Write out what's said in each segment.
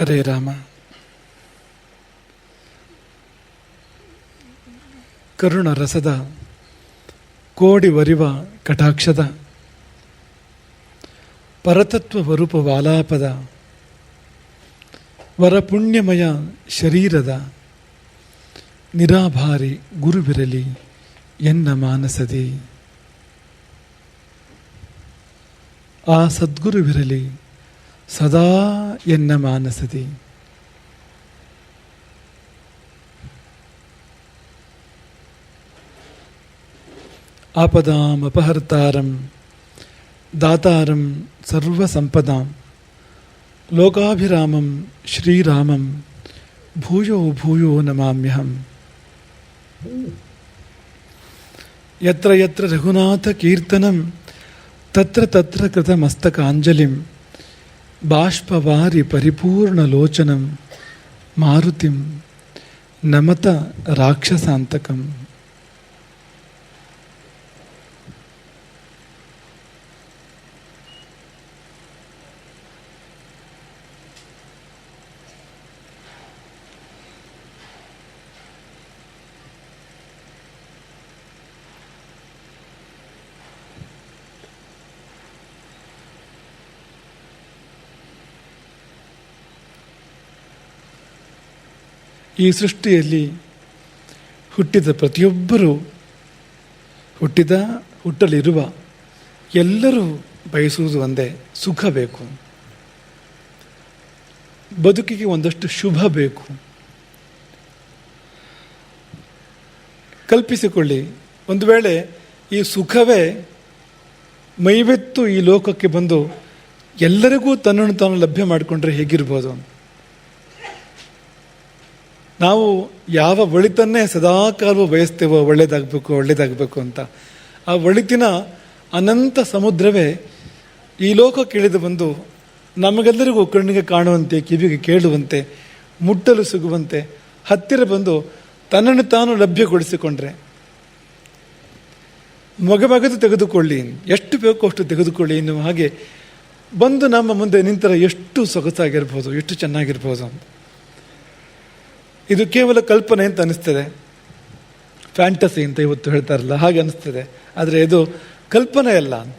ಹರೇ ರಾಮ. ಕರುಣ ರಸದ ಕೋಡಿ ವರಿವ ಕಟಾಕ್ಷದ ಪರತತ್ವ ವರೂಪ ವಾಲಾಪದ ವರಪುಣ್ಯಮಯ ಶರೀರದ ನಿರಾಭಾರಿ ಗುರುವಿರಲಿ ಎನ್ನ ಮಾನಸದಿ. ಆ ಸದ್ಗುರುವಿರಲಿ సదా ఎన్న మానసతి ఆపదామపహర్తారం దాతారం సర్వసంపదాం లోకాభిరామం శ్రీరామం భూయో భూయో నమామ్యహం ఎత్ర ఎత్ర రఘునాథ కీర్తనం తత్ర తత్ర కృతమస్తకాంజలిం బాష్పవారి పరిపూర్ణ లోచనం మారుతిం నమత రాక్షసాంతకం. ಈ ಸೃಷ್ಟಿಯಲ್ಲಿ ಹುಟ್ಟಿದ ಪ್ರತಿಯೊಬ್ಬರೂ, ಹುಟ್ಟಿದ, ಹುಟ್ಟಲಿರುವ ಎಲ್ಲರೂ ಬಯಸುವುದು ಒಂದೇ, ಸುಖ ಬೇಕು. ಬದುಕಿಗೆ ಒಂದಷ್ಟು ಶುಭ ಬೇಕು. ಕಲ್ಪಿಸಿಕೊಳ್ಳಿ, ಒಂದು ವೇಳೆ ಈ ಸುಖವೇ ಮೈವೆತ್ತು ಈ ಲೋಕಕ್ಕೆ ಬಂದು ಎಲ್ಲರಿಗೂ ತನ್ನನ್ನು ತಾನು ಲಭ್ಯ ಮಾಡಿಕೊಂಡ್ರೆ ಹೇಗಿರ್ಬೋದು? ನಾವು ಯಾವ ಒಳಿತನ್ನೇ ಸದಾಕಾಲವೂ ಬಯಸ್ತೇವೋ ಒಳ್ಳೇದಾಗಬೇಕು ಒಳ್ಳೇದಾಗಬೇಕು ಅಂತ. ಆ ಒಳಿತಿನ ಅನಂತ ಸಮುದ್ರವೇ ಈ ಲೋಕ ಕೇಳಿದು ಬಂದು ನಮಗೆಲ್ಲರಿಗೂ ಕಣ್ಣಿಗೆ ಕಾಣುವಂತೆ, ಕಿವಿಗೆ ಕೇಳುವಂತೆ, ಮುಟ್ಟಲು ಸಿಗುವಂತೆ ಹತ್ತಿರ ಬಂದು ತನ್ನನ್ನು ತಾನು ಲಭ್ಯಗೊಳಿಸಿಕೊಂಡ್ರೆ. ಮಗಮಗದು ತೆಗೆದುಕೊಳ್ಳಿ, ಎಷ್ಟು ಬೇಕೋ ಅಷ್ಟು ತೆಗೆದುಕೊಳ್ಳಿ ಎನ್ನುವ ಹಾಗೆ ಬಂದು ನಮ್ಮ ಮುಂದೆ ನಿಂತರ ಎಷ್ಟು ಸೊಗಸಾಗಿರ್ಬೋದು, ಎಷ್ಟು ಚೆನ್ನಾಗಿರ್ಬೋದು ಅಂತ. ಇದು ಕೇವಲ ಕಲ್ಪನೆ ಅಂತ ಅನಿಸ್ತದೆ. ಫ್ಯಾಂಟಸಿ ಅಂತ ಇವತ್ತು ಹೇಳ್ತಾರಲ್ಲ, ಹಾಗೆ ಅನಿಸ್ತದೆ. ಆದರೆ ಇದು ಕಲ್ಪನೆ ಅಲ್ಲ ಅಂತ.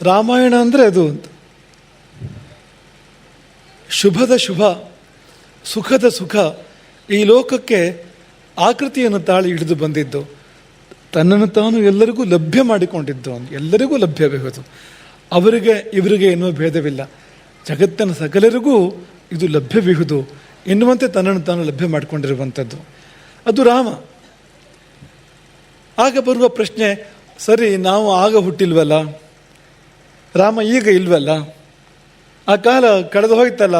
ರಾಮಾಯಣ ಅಂದರೆ ಅದು ಅಂತ. ಶುಭದ ಶುಭ, ಸುಖದ ಸುಖ, ಈ ಲೋಕಕ್ಕೆ ಆಕೃತಿಯನ್ನು ತಾಳಿ ಹಿಡಿದು ಬಂದಿದ್ದು. ತನ್ನನ್ನು ತಾನು ಎಲ್ಲರಿಗೂ ಲಭ್ಯ ಮಾಡಿಕೊಂಡಿದ್ದು ಎಲ್ಲರಿಗೂ ಲಭ್ಯವಿರುವುದು ಅವರಿಗೆ, ಇವರಿಗೆ ಏನೂ ಭೇದವಿಲ್ಲ. ಜಗತ್ತಿನ ಸಕಲರಿಗೂ ಇದು ಲಭ್ಯವಿಹುದು ಎನ್ನುವಂತೆ ತನ್ನನ್ನು ತಾನು ಲಭ್ಯ ಮಾಡಿಕೊಂಡಿರುವಂಥದ್ದು. ಅದು ರಾಮ. ಆಗ ಬರುವ ಪ್ರಶ್ನೆ, ಸರಿ, ನಾವು ಆಗ ಹುಟ್ಟಿಲ್ವಲ್ಲ? ರಾಮ ಈಗ ಇಲ್ವಲ್ಲ? ಆ ಕಾಲ ಕಳೆದು ಹೋಯ್ತಲ್ಲ?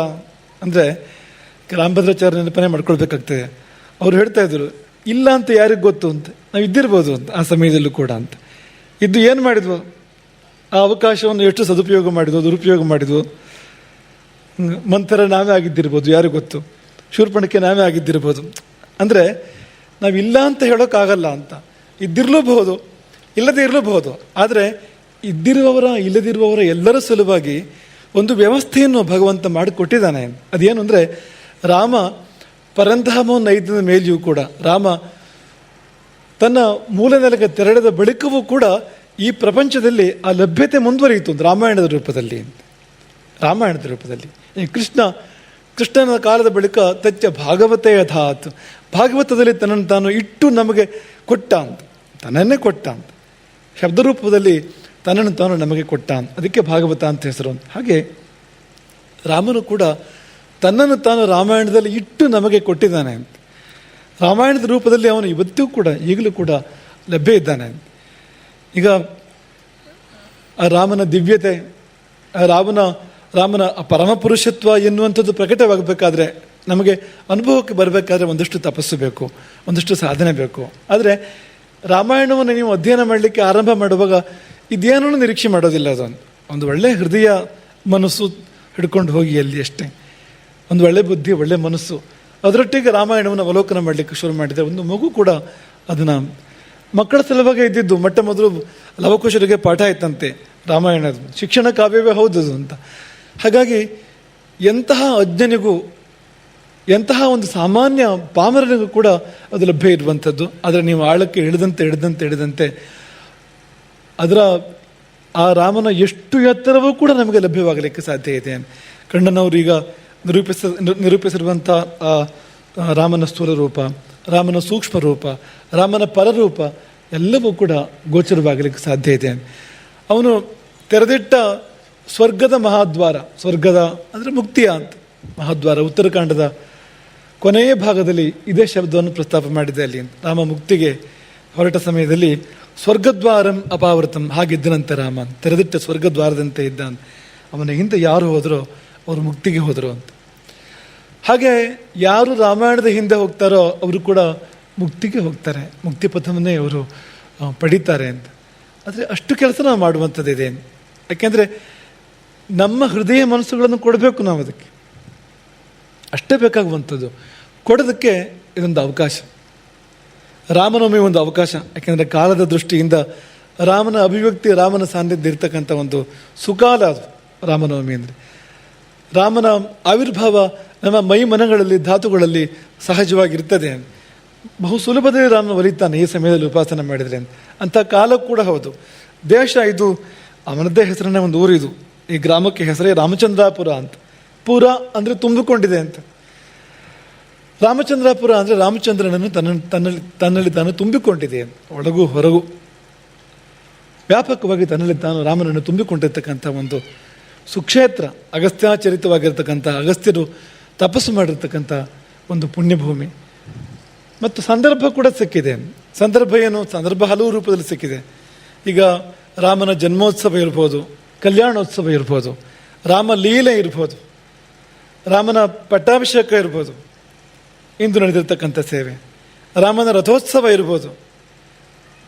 ಅಂದರೆ, ರಾಮಭದ್ರಾಚಾರ್ಯ ನೆನಪನೆ ಮಾಡ್ಕೊಳ್ಬೇಕಾಗ್ತದೆ. ಅವ್ರು ಹೇಳ್ತಾ ಇದ್ರು, ಇಲ್ಲ ಅಂತ ಯಾರಿಗೆ ಗೊತ್ತು ಅಂತ? ನಾವು ಇದ್ದಿರ್ಬೋದು ಅಂತ, ಆ ಸಮಯದಲ್ಲೂ ಕೂಡ ಅಂತ. ಇದ್ದು ಏನು ಮಾಡಿದ್ವು? ಆ ಅವಕಾಶವನ್ನು ಎಷ್ಟು ಸದುಪಯೋಗ ಮಾಡಿದ್ವು, ದುರುಪಯೋಗ ಮಾಡಿದ್ವು? ಮಂಥರ ನಾವೇ ಆಗಿದ್ದಿರ್ಬೋದು, ಯಾರು ಗೊತ್ತು? ಶೂರ್ಪಣಕ್ಕೆ ನಾವೇ ಆಗಿದ್ದಿರ್ಬೋದು. ಅಂದರೆ, ನಾವಿಲ್ಲ ಅಂತ ಹೇಳೋಕ್ಕಾಗಲ್ಲ ಅಂತ. ಇದ್ದಿರಲೂಬಹುದು, ಇಲ್ಲದೇ ಇರಲೂಬಹುದು. ಆದರೆ, ಇದ್ದಿರುವವರ, ಇಲ್ಲದಿರುವವರ ಎಲ್ಲರ ಸಲುವಾಗಿ ಒಂದು ವ್ಯವಸ್ಥೆಯನ್ನು ಭಗವಂತ ಮಾಡಿಕೊಟ್ಟಿದ್ದಾನೆ. ಅದೇನು ಅಂದರೆ, ರಾಮ ಪರಂಧಾಮವನ್ನು ಐದಿನ ಮೇಲೆಯೂ ಕೂಡ, ರಾಮ ತನ್ನ ಮೂಲ ನೆಲೆಗೆ ತೆರಳಿದ ಬಳಿಕವೂ ಕೂಡ ಈ ಪ್ರಪಂಚದಲ್ಲಿ ಆ ಲಭ್ಯತೆ ಮುಂದುವರಿಯಿತು ರಾಮಾಯಣದ ರೂಪದಲ್ಲಿ. ರಾಮಾಯಣದ ರೂಪದಲ್ಲಿ. ಕೃಷ್ಣ, ಕೃಷ್ಣನ ಕಾಲದ ಬಳಿಕ ತಚ್ಚ ಭಾಗವತೇ ಭಾಗವತದಲ್ಲಿ ತನ್ನನ್ನು ತಾನು ಇಟ್ಟು ನಮಗೆ ಕೊಟ್ಟ. ಅಂತ ತನ್ನನ್ನೇ ಕೊಟ್ಟ. ಅಂತ ಶಬ್ದರೂಪದಲ್ಲಿ ತನ್ನನ್ನು ತಾನು ನಮಗೆ ಕೊಟ್ಟ. ಅಂತ ಅದಕ್ಕೆ ಭಾಗವತ ಅಂತ ಹೆಸರು. ಅಂತ ಹಾಗೆ ರಾಮನು ಕೂಡ ತನ್ನನ್ನು ತಾನು ರಾಮಾಯಣದಲ್ಲಿ ಇಟ್ಟು ನಮಗೆ ಕೊಟ್ಟಿದ್ದಾನೆ. ಅಂತ ರಾಮಾಯಣದ ರೂಪದಲ್ಲಿ ಅವನು ಇವತ್ತೂ ಕೂಡ, ಈಗಲೂ ಕೂಡ ಲಭ್ಯ ಇದ್ದಾನೆ. ಈಗ ಆ ರಾಮನ ದಿವ್ಯತೆ, ಆ ರಾಮನ ರಾಮನ ಪರಮಪುರುಷತ್ವ ಎನ್ನುವಂಥದ್ದು ಪ್ರಕಟವಾಗಬೇಕಾದ್ರೆ ನಮಗೆ ಅನುಭವಕ್ಕೆ ಬರಬೇಕಾದ್ರೆ ಒಂದಷ್ಟು ತಪಸ್ಸು ಬೇಕು, ಒಂದಷ್ಟು ಸಾಧನೆ ಬೇಕು. ಆದರೆ ರಾಮಾಯಣವನ್ನು ನೀವು ಅಧ್ಯಯನ ಮಾಡಲಿಕ್ಕೆ ಆರಂಭ ಮಾಡುವಾಗ ಇದೇನೂ ನಿರೀಕ್ಷೆ ಮಾಡೋದಿಲ್ಲ ಅದೊಂದು ಒಂದು ಒಳ್ಳೆಯ ಹೃದಯ ಮನಸ್ಸು ಹಿಡ್ಕೊಂಡು ಹೋಗಿ ಅಲ್ಲಿ ಅಷ್ಟೇ. ಒಂದು ಒಳ್ಳೆ ಬುದ್ಧಿ, ಒಳ್ಳೆ ಮನಸ್ಸು. ಅದರೊಟ್ಟಿಗೆ ರಾಮಾಯಣವನ್ನು ಅವಲೋಕನ ಮಾಡಲಿಕ್ಕೆ ಶುರು ಮಾಡಿದೆ. ಒಂದು ಮಗು ಕೂಡ ಅದನ್ನು ಮಕ್ಕಳ ಸಲುವಾಗಿ ಇದ್ದಿದ್ದು. ಮೊಟ್ಟ ಮೊದಲು ಲವಕುಶರಿಗೆ ಪಾಠ ಆಯ್ತಂತೆ ರಾಮಾಯಣದ. ಶಿಕ್ಷಣ ಕಾವ್ಯವೇ ಹೌದದು ಅಂತ. ಹಾಗಾಗಿ ಎಂತಹ ಅಜ್ಞನಿಗೂ, ಎಂತಹ ಒಂದು ಸಾಮಾನ್ಯ ಪಾಮರನಿಗೂ ಕೂಡ ಅದು ಲಭ್ಯ ಇರುವಂಥದ್ದು. ಆದರೆ ನೀವು ಆಳಕ್ಕೆ ಇಳಿದಂತೆ ಇಳಿದಂತೆ ಇಳಿದಂತೆ ಅದರ ಆ ರಾಮನ ಎಷ್ಟು ಎತ್ತರವೂ ಕೂಡ ನಮಗೆ ಲಭ್ಯವಾಗಲಿಕ್ಕೆ ಸಾಧ್ಯ ಇದೆ. ಕಣ್ಣನವರು ಈಗ ನಿರೂಪಿಸ, ನಿರೂಪಿಸಿರುವಂಥ ರಾಮನ ಸ್ಥೂಲ ರೂಪ, ರಾಮನ ಸೂಕ್ಷ್ಮ ರೂಪ, ರಾಮನ ಪರರೂಪ ಎಲ್ಲವೂ ಕೂಡ ಗೋಚರವಾಗಲಿಕ್ಕೆ ಸಾಧ್ಯ ಇದೆ. ಅವನು ತೆರೆದಿಟ್ಟ ಸ್ವರ್ಗದ ಮಹಾದ್ವಾರ, ಸ್ವರ್ಗದ ಅಂದರೆ ಮುಕ್ತಿಯ ಅಂತ. ಮಹಾದ್ವಾರ ಉತ್ತರಾಖಂಡದ ಕೊನೆಯ ಭಾಗದಲ್ಲಿ ಇದೇ ಶಬ್ದವನ್ನು ಪ್ರಸ್ತಾಪ ಮಾಡಿದೆ ಅಲ್ಲಿ. ರಾಮ ಮುಕ್ತಿಗೆ ಹೊರಟ ಸಮಯದಲ್ಲಿ ಸ್ವರ್ಗದ್ವಾರಂ ಅಪಾವೃತಂ ಹಾಗಿದ್ದನಂತೆ ರಾಮ ತೆರೆದಿಟ್ಟ ಸ್ವರ್ಗದ್ವಾರದಂತೆ ಇದ್ದ ಅಂತ. ಅವನ ಹಿಂದೆ ಯಾರು ಹೋದರೋ ಅವರು ಮುಕ್ತಿಗೆ ಹೋದರು ಅಂತ. ಹಾಗೆ ಯಾರು ರಾಮಾಯಣದ ಹಿಂದೆ ಹೋಗ್ತಾರೋ ಅವರು ಕೂಡ ಮುಕ್ತಿಗೆ ಹೋಗ್ತಾರೆ. ಮುಕ್ತಿ ಪಥವನ್ನೇ ಅವರು ಪಡೀತಾರೆ ಅಂತ. ಆದರೆ ಅಷ್ಟು ಕೆಲಸ ನಾವು ಮಾಡುವಂಥದ್ದಿದೆ. ಯಾಕೆಂದರೆ ನಮ್ಮ ಹೃದಯ ಮನಸ್ಸುಗಳನ್ನು ಕೊಡಬೇಕು ನಾವು ಅದಕ್ಕೆ ಅಷ್ಟೇ ಬೇಕಾಗುವಂಥದ್ದು. ಕೊಡೋದಕ್ಕೆ ಇದೊಂದು ಅವಕಾಶ. ರಾಮನವಮಿ ಒಂದು ಅವಕಾಶ. ಯಾಕೆಂದರೆ ಕಾಲದ ದೃಷ್ಟಿಯಿಂದ ರಾಮನ ಅಭಿವ್ಯಕ್ತಿ, ರಾಮನ ಸಾನ್ನಿಧ್ಯ ಇರ್ತಕ್ಕಂಥ ಒಂದು ಸುಕಾಲ ಅದು ರಾಮನವಮಿ ಅಂದರೆ. ರಾಮನ ಆವಿರ್ಭಾವ ನಮ್ಮ ಮೈ ಮನಗಳಲ್ಲಿ, ಧಾತುಗಳಲ್ಲಿ ಸಹಜವಾಗಿರ್ತದೆ. ಬಹು ಸುಲಭದಲ್ಲಿ ರಾಮನ ಒಲಿತಾನೆ ಈ ಸಮಯದಲ್ಲಿ ಉಪಾಸನೆ ಮಾಡಿದರೆ ಅಂತ. ಕಾಲ ಕೂಡ ಹೌದು. ದೇಶ ಇದು, ಅವನದ್ದೇ ಹೆಸರನ್ನೇ ಒಂದು ಊರಿದು. ಈ ಗ್ರಾಮಕ್ಕೆ ಹೆಸರೇ ರಾಮಚಂದ್ರಾಪುರ ಅಂತ. ಪುರ ಅಂದರೆ ತುಂಬಿಕೊಂಡಿದೆ ಅಂತ. ರಾಮಚಂದ್ರಾಪುರ ಅಂದರೆ ರಾಮಚಂದ್ರನನ್ನು ತನ್ನ ತನ್ನಲ್ಲಿ ತನ್ನಲ್ಲಿ ತಾನು ತುಂಬಿಕೊಂಡಿದೆ. ಅಂತ. ಒಳಗೂ ಹೊರಗೂ. ವ್ಯಾಪಕವಾಗಿ ತನ್ನಲ್ಲಿ ತಾನು ರಾಮನನ್ನು ತುಂಬಿಕೊಂಡಿರ್ತಕ್ಕಂಥ ಒಂದು ಸುಕ್ಷೇತ್ರ, ಅಗಸ್ತ್ಯಾಚರಿತವಾಗಿರ್ತಕ್ಕಂಥ, ಅಗಸ್ತ್ಯರು ತಪಸ್ಸು ಮಾಡಿರ್ತಕ್ಕಂಥ ಒಂದು ಪುಣ್ಯಭೂಮಿ. ಮತ್ತು ಸಂದರ್ಭ ಕೂಡ ಸಿಕ್ಕಿದೆ. ಸಂದರ್ಭ ಏನು? ಸಂದರ್ಭ ಹಲವು ರೂಪದಲ್ಲಿ ಸಿಕ್ಕಿದೆ. ಈಗ ರಾಮನ ಜನ್ಮೋತ್ಸವ ಇರ್ಬೋದು. ಕಲ್ಯಾಣೋತ್ಸವ ಇರ್ಬೋದು, ರಾಮ ಲೀಲೆ ಇರ್ಬೋದು, ರಾಮನ ಪಟ್ಟಾಭಿಷೇಕ ಇರ್ಬೋದು, ಇಂದು ನಡೆದಿರ್ತಕ್ಕಂಥ ಸೇವೆ. ರಾಮನ ರಥೋತ್ಸವ ಇರ್ಬೋದು,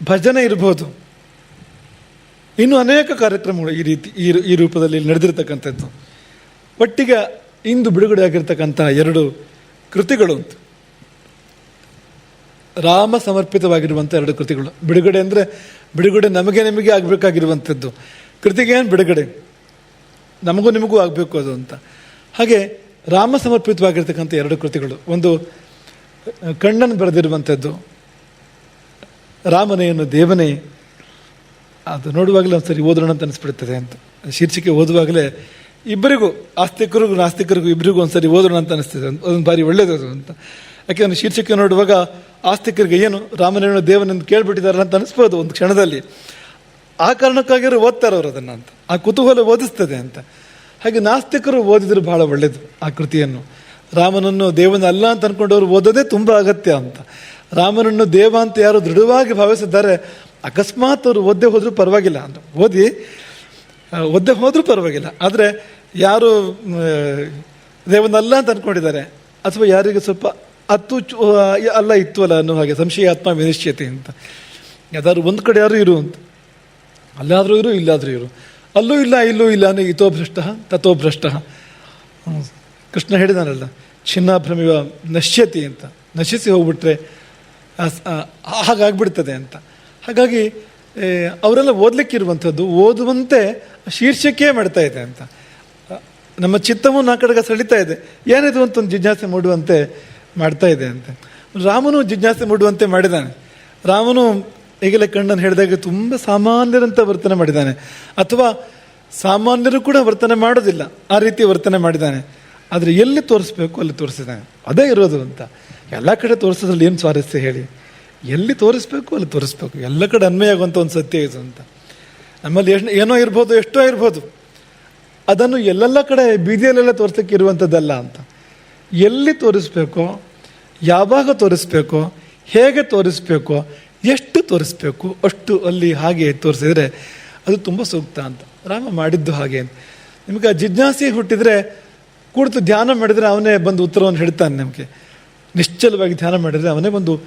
ಭಜನೆ ಇರ್ಬೋದು. ಇನ್ನು ಅನೇಕ ಕಾರ್ಯಕ್ರಮಗಳು ಈ ರೀತಿ, ಈ ಈ ರೂಪದಲ್ಲಿ ನಡೆದಿರ್ತಕ್ಕಂಥದ್ದು. ಒಟ್ಟಿಗೆ ಇಂದು ಬಿಡುಗಡೆ ಆಗಿರ್ತಕ್ಕಂಥ ಎರಡು ಕೃತಿಗಳು ಅಂತ ರಾಮ ಸಮರ್ಪಿತವಾಗಿರುವಂಥ ಎರಡು ಕೃತಿಗಳು. ಬಿಡುಗಡೆ ಅಂದರೆ ಬಿಡುಗಡೆ ನಮಗೆ, ನಿಮಗೆ ಆಗಬೇಕಾಗಿರುವಂಥದ್ದು. ಕೃತಿಗೆ ಏನು ಬಿಡುಗಡೆ? ನಮಗೂ ನಿಮಗೂ ಆಗಬೇಕು ಅದು ಅಂತ. ಹಾಗೆ ರಾಮ ಸಮರ್ಪಿತವಾಗಿರ್ತಕ್ಕಂಥ ಎರಡು ಕೃತಿಗಳು. ಒಂದು, ಕಣ್ಣನ್ ಬರೆದಿರುವಂಥದ್ದು ರಾಮನೆಯನ್ನು ದೇವನೇ, ಅದು ನೋಡುವಾಗಲೇ ಒಂದ್ಸರಿ ಓದೋಣ ಅಂತ ಅನಿಸ್ಬಿಡ್ತದೆ ಅಂತ. ಶೀರ್ಷಿಕೆ ಓದುವಾಗಲೇ ಇಬ್ಬರಿಗೂ, ಆಸ್ತಿಕರಿಗೂ, ನಾಸ್ತಿಕರಿಗೂ ಇಬ್ಬರಿಗೂ ಒಂದ್ಸರಿ ಓದೋಣ ಅಂತ ಅನಿಸ್ತದೆ. ಅದೊಂದು ಭಾರಿ ಒಳ್ಳೆಯದು ಅಂತ. ಯಾಕೆಂದ್ರೆ ಶೀರ್ಷಿಕೆ ನೋಡುವಾಗ ಆಸ್ತಿಕರಿಗೆ ಏನು ರಾಮನೇನು ದೇವನನ್ನು ಕೇಳಿಬಿಟ್ಟಿದ್ದಾರೆ ಅಂತ ಅನಿಸ್ಬೋದು ಒಂದು ಕ್ಷಣದಲ್ಲಿ. ಆ ಕಾರಣಕ್ಕಾಗಿರೋ ಓದ್ತಾರೆ ಅವರು ಅದನ್ನು ಅಂತ. ಆ ಕುತೂಹಲ ಓದಿಸ್ತದೆ ಅಂತ. ಹಾಗೆ ನಾಸ್ತಿಕರು ಓದಿದ್ರು ಬಹಳ ಒಳ್ಳೆಯದು ಆ ಕೃತಿಯನ್ನು. ರಾಮನನ್ನು ದೇವನ ಅಲ್ಲ ಅಂತ ಅನ್ಕೊಂಡವರು ಓದೋದೇ ತುಂಬ ಅಗತ್ಯ ಅಂತ. ರಾಮನನ್ನು ದೇವ ಅಂತ ಯಾರು ದೃಢವಾಗಿ ಭಾವಿಸಿದ್ದಾರೆ, ಅಕಸ್ಮಾತ್ ಅವರು ಓದ್ದೆ ಹೋದರೂ ಪರವಾಗಿಲ್ಲ ಅಂತ. ಓದಿ ಒದ್ದೆ ಹೋದರೂ ಪರವಾಗಿಲ್ಲ. ಆದರೆ ಯಾರು ದೇವನಲ್ಲ ಅಂತ ಅಂದ್ಕೊಂಡಿದ್ದಾರೆ ಅಥವಾ ಯಾರಿಗೆ ಸ್ವಲ್ಪ ಅತ್ತು ಅಲ್ಲ ಇತ್ತು ಅಲ್ಲ ಅನ್ನೋ ಹಾಗೆ ಸಂಶಯಾತ್ಮ ವಿನಿಶ್ಚಯತೆ ಅಂತ. ಯಾವ್ದಾದ್ರು ಒಂದು ಕಡೆ ಯಾರು ಇರು ಅಂತ. ಅಲ್ಲಾದರೂ ಇರು, ಇಲ್ಲಾದರೂ ಇರು. ಅಲ್ಲೂ ಇಲ್ಲ, ಇಲ್ಲೂ ಇಲ್ಲ ಅಂದರೆ ಇತೋ ಭ್ರಷ್ಟ ತಥೋ ಭ್ರಷ್ಟ. ಕೃಷ್ಣ ಹೇಳಿದಾನಲ್ಲ ಚಿನ್ನಾಭ್ರಮಿವ ನಶ್ಯತಿ ಅಂತ. ನಶಿಸಿ ಹೋಗ್ಬಿಟ್ರೆ ಹಾಗಾಗ್ಬಿಡ್ತದೆ ಅಂತ. ಹಾಗಾಗಿ ಅವರೆಲ್ಲ ಓದಲಿಕ್ಕಿರುವಂಥದ್ದು, ಓದುವಂತೆ ಶೀರ್ಷಿಕೆ ಮಾಡ್ತಾ ಇದೆ ಅಂತ. ನಮ್ಮ ಚಿತ್ತವು ನಾ ಕಡೆಗೆ ಸೆಳಿತಾ ಇದೆ. ಏನಿದು ಅಂತ ಒಂದು ಜಿಜ್ಞಾಸೆ ಮೂಡುವಂತೆ ಮಾಡ್ತಾ ಇದೆ ಅಂತ. ರಾಮನು ಜಿಜ್ಞಾಸೆ ಮೂಡುವಂತೆ ಮಾಡಿದ್ದಾನೆ ರಾಮನು ಈಗಲೇ ಕಣ್ಣನ್ನು ಹೇಳಿದಾಗ ತುಂಬ ಸಾಮಾನ್ಯರಂತ ವರ್ತನೆ ಮಾಡಿದ್ದಾನೆ. ಅಥವಾ ಸಾಮಾನ್ಯರು ಕೂಡ ವರ್ತನೆ ಮಾಡೋದಿಲ್ಲ. ಆ ರೀತಿ ವರ್ತನೆ ಮಾಡಿದ್ದಾನೆ. ಆದರೆ ಎಲ್ಲಿ ತೋರಿಸ್ಬೇಕು, ಅಲ್ಲಿ ತೋರಿಸಿದ್ದಾನೆ. ಅದೇ ಇರೋದು ಅಂತ. ಎಲ್ಲ ಕಡೆ ತೋರಿಸೋದ್ರಲ್ಲಿ ಏನು ಸ್ವಾರಸ್ಯ ಹೇಳಿ? ಎಲ್ಲಿ ತೋರಿಸ್ಬೇಕು, ಅಲ್ಲಿ ತೋರಿಸ್ಬೇಕು. ಎಲ್ಲ ಕಡೆ ಅನ್ವಯ ಆಗುವಂಥ ಒಂದು ಸತ್ಯ ಇದು ಅಂತ. ನಮ್ಮಲ್ಲಿ ಎಷ್ಟು ಏನೋ ಇರ್ಬೋದು, ಎಷ್ಟೋ ಇರ್ಬೋದು. ಅದನ್ನು ಎಲ್ಲೆಲ್ಲ ಕಡೆ ಬೀದಿಯಲ್ಲೆಲ್ಲ ತೋರಿಸೋಕ್ಕೆ ಇರುವಂಥದ್ದಲ್ಲ ಅಂತ. ಎಲ್ಲಿ ತೋರಿಸ್ಬೇಕೋ, ಯಾವಾಗ ತೋರಿಸ್ಬೇಕೋ, ಹೇಗೆ ತೋರಿಸ್ಬೇಕೋ ಎಷ್ಟು ತೋರಿಸ್ಬೇಕು, ಅಷ್ಟು ಅಲ್ಲಿ ಹಾಗೆ ತೋರಿಸಿದರೆ ಅದು ತುಂಬ ಸೂಕ್ತ ಅಂತ. ರಾಮ ಮಾಡಿದ್ದು ಹಾಗೆ ಅಂತ. ನಿಮಗೆ ಜಿಜ್ಞಾಸೆ ಹುಟ್ಟಿದರೆ ಕೂಡ್ತು ಧ್ಯಾನ ಮಾಡಿದರೆ ಅವನೇ ಬಂದು ಉತ್ತರವನ್ನು ಹೇಳ್ತಾನೆ ನಿಮಗೆ. ನಿಶ್ಚಲವಾಗಿ ಧ್ಯಾನ ಮಾಡಿದರೆ ಅವನೇ ಬಂದು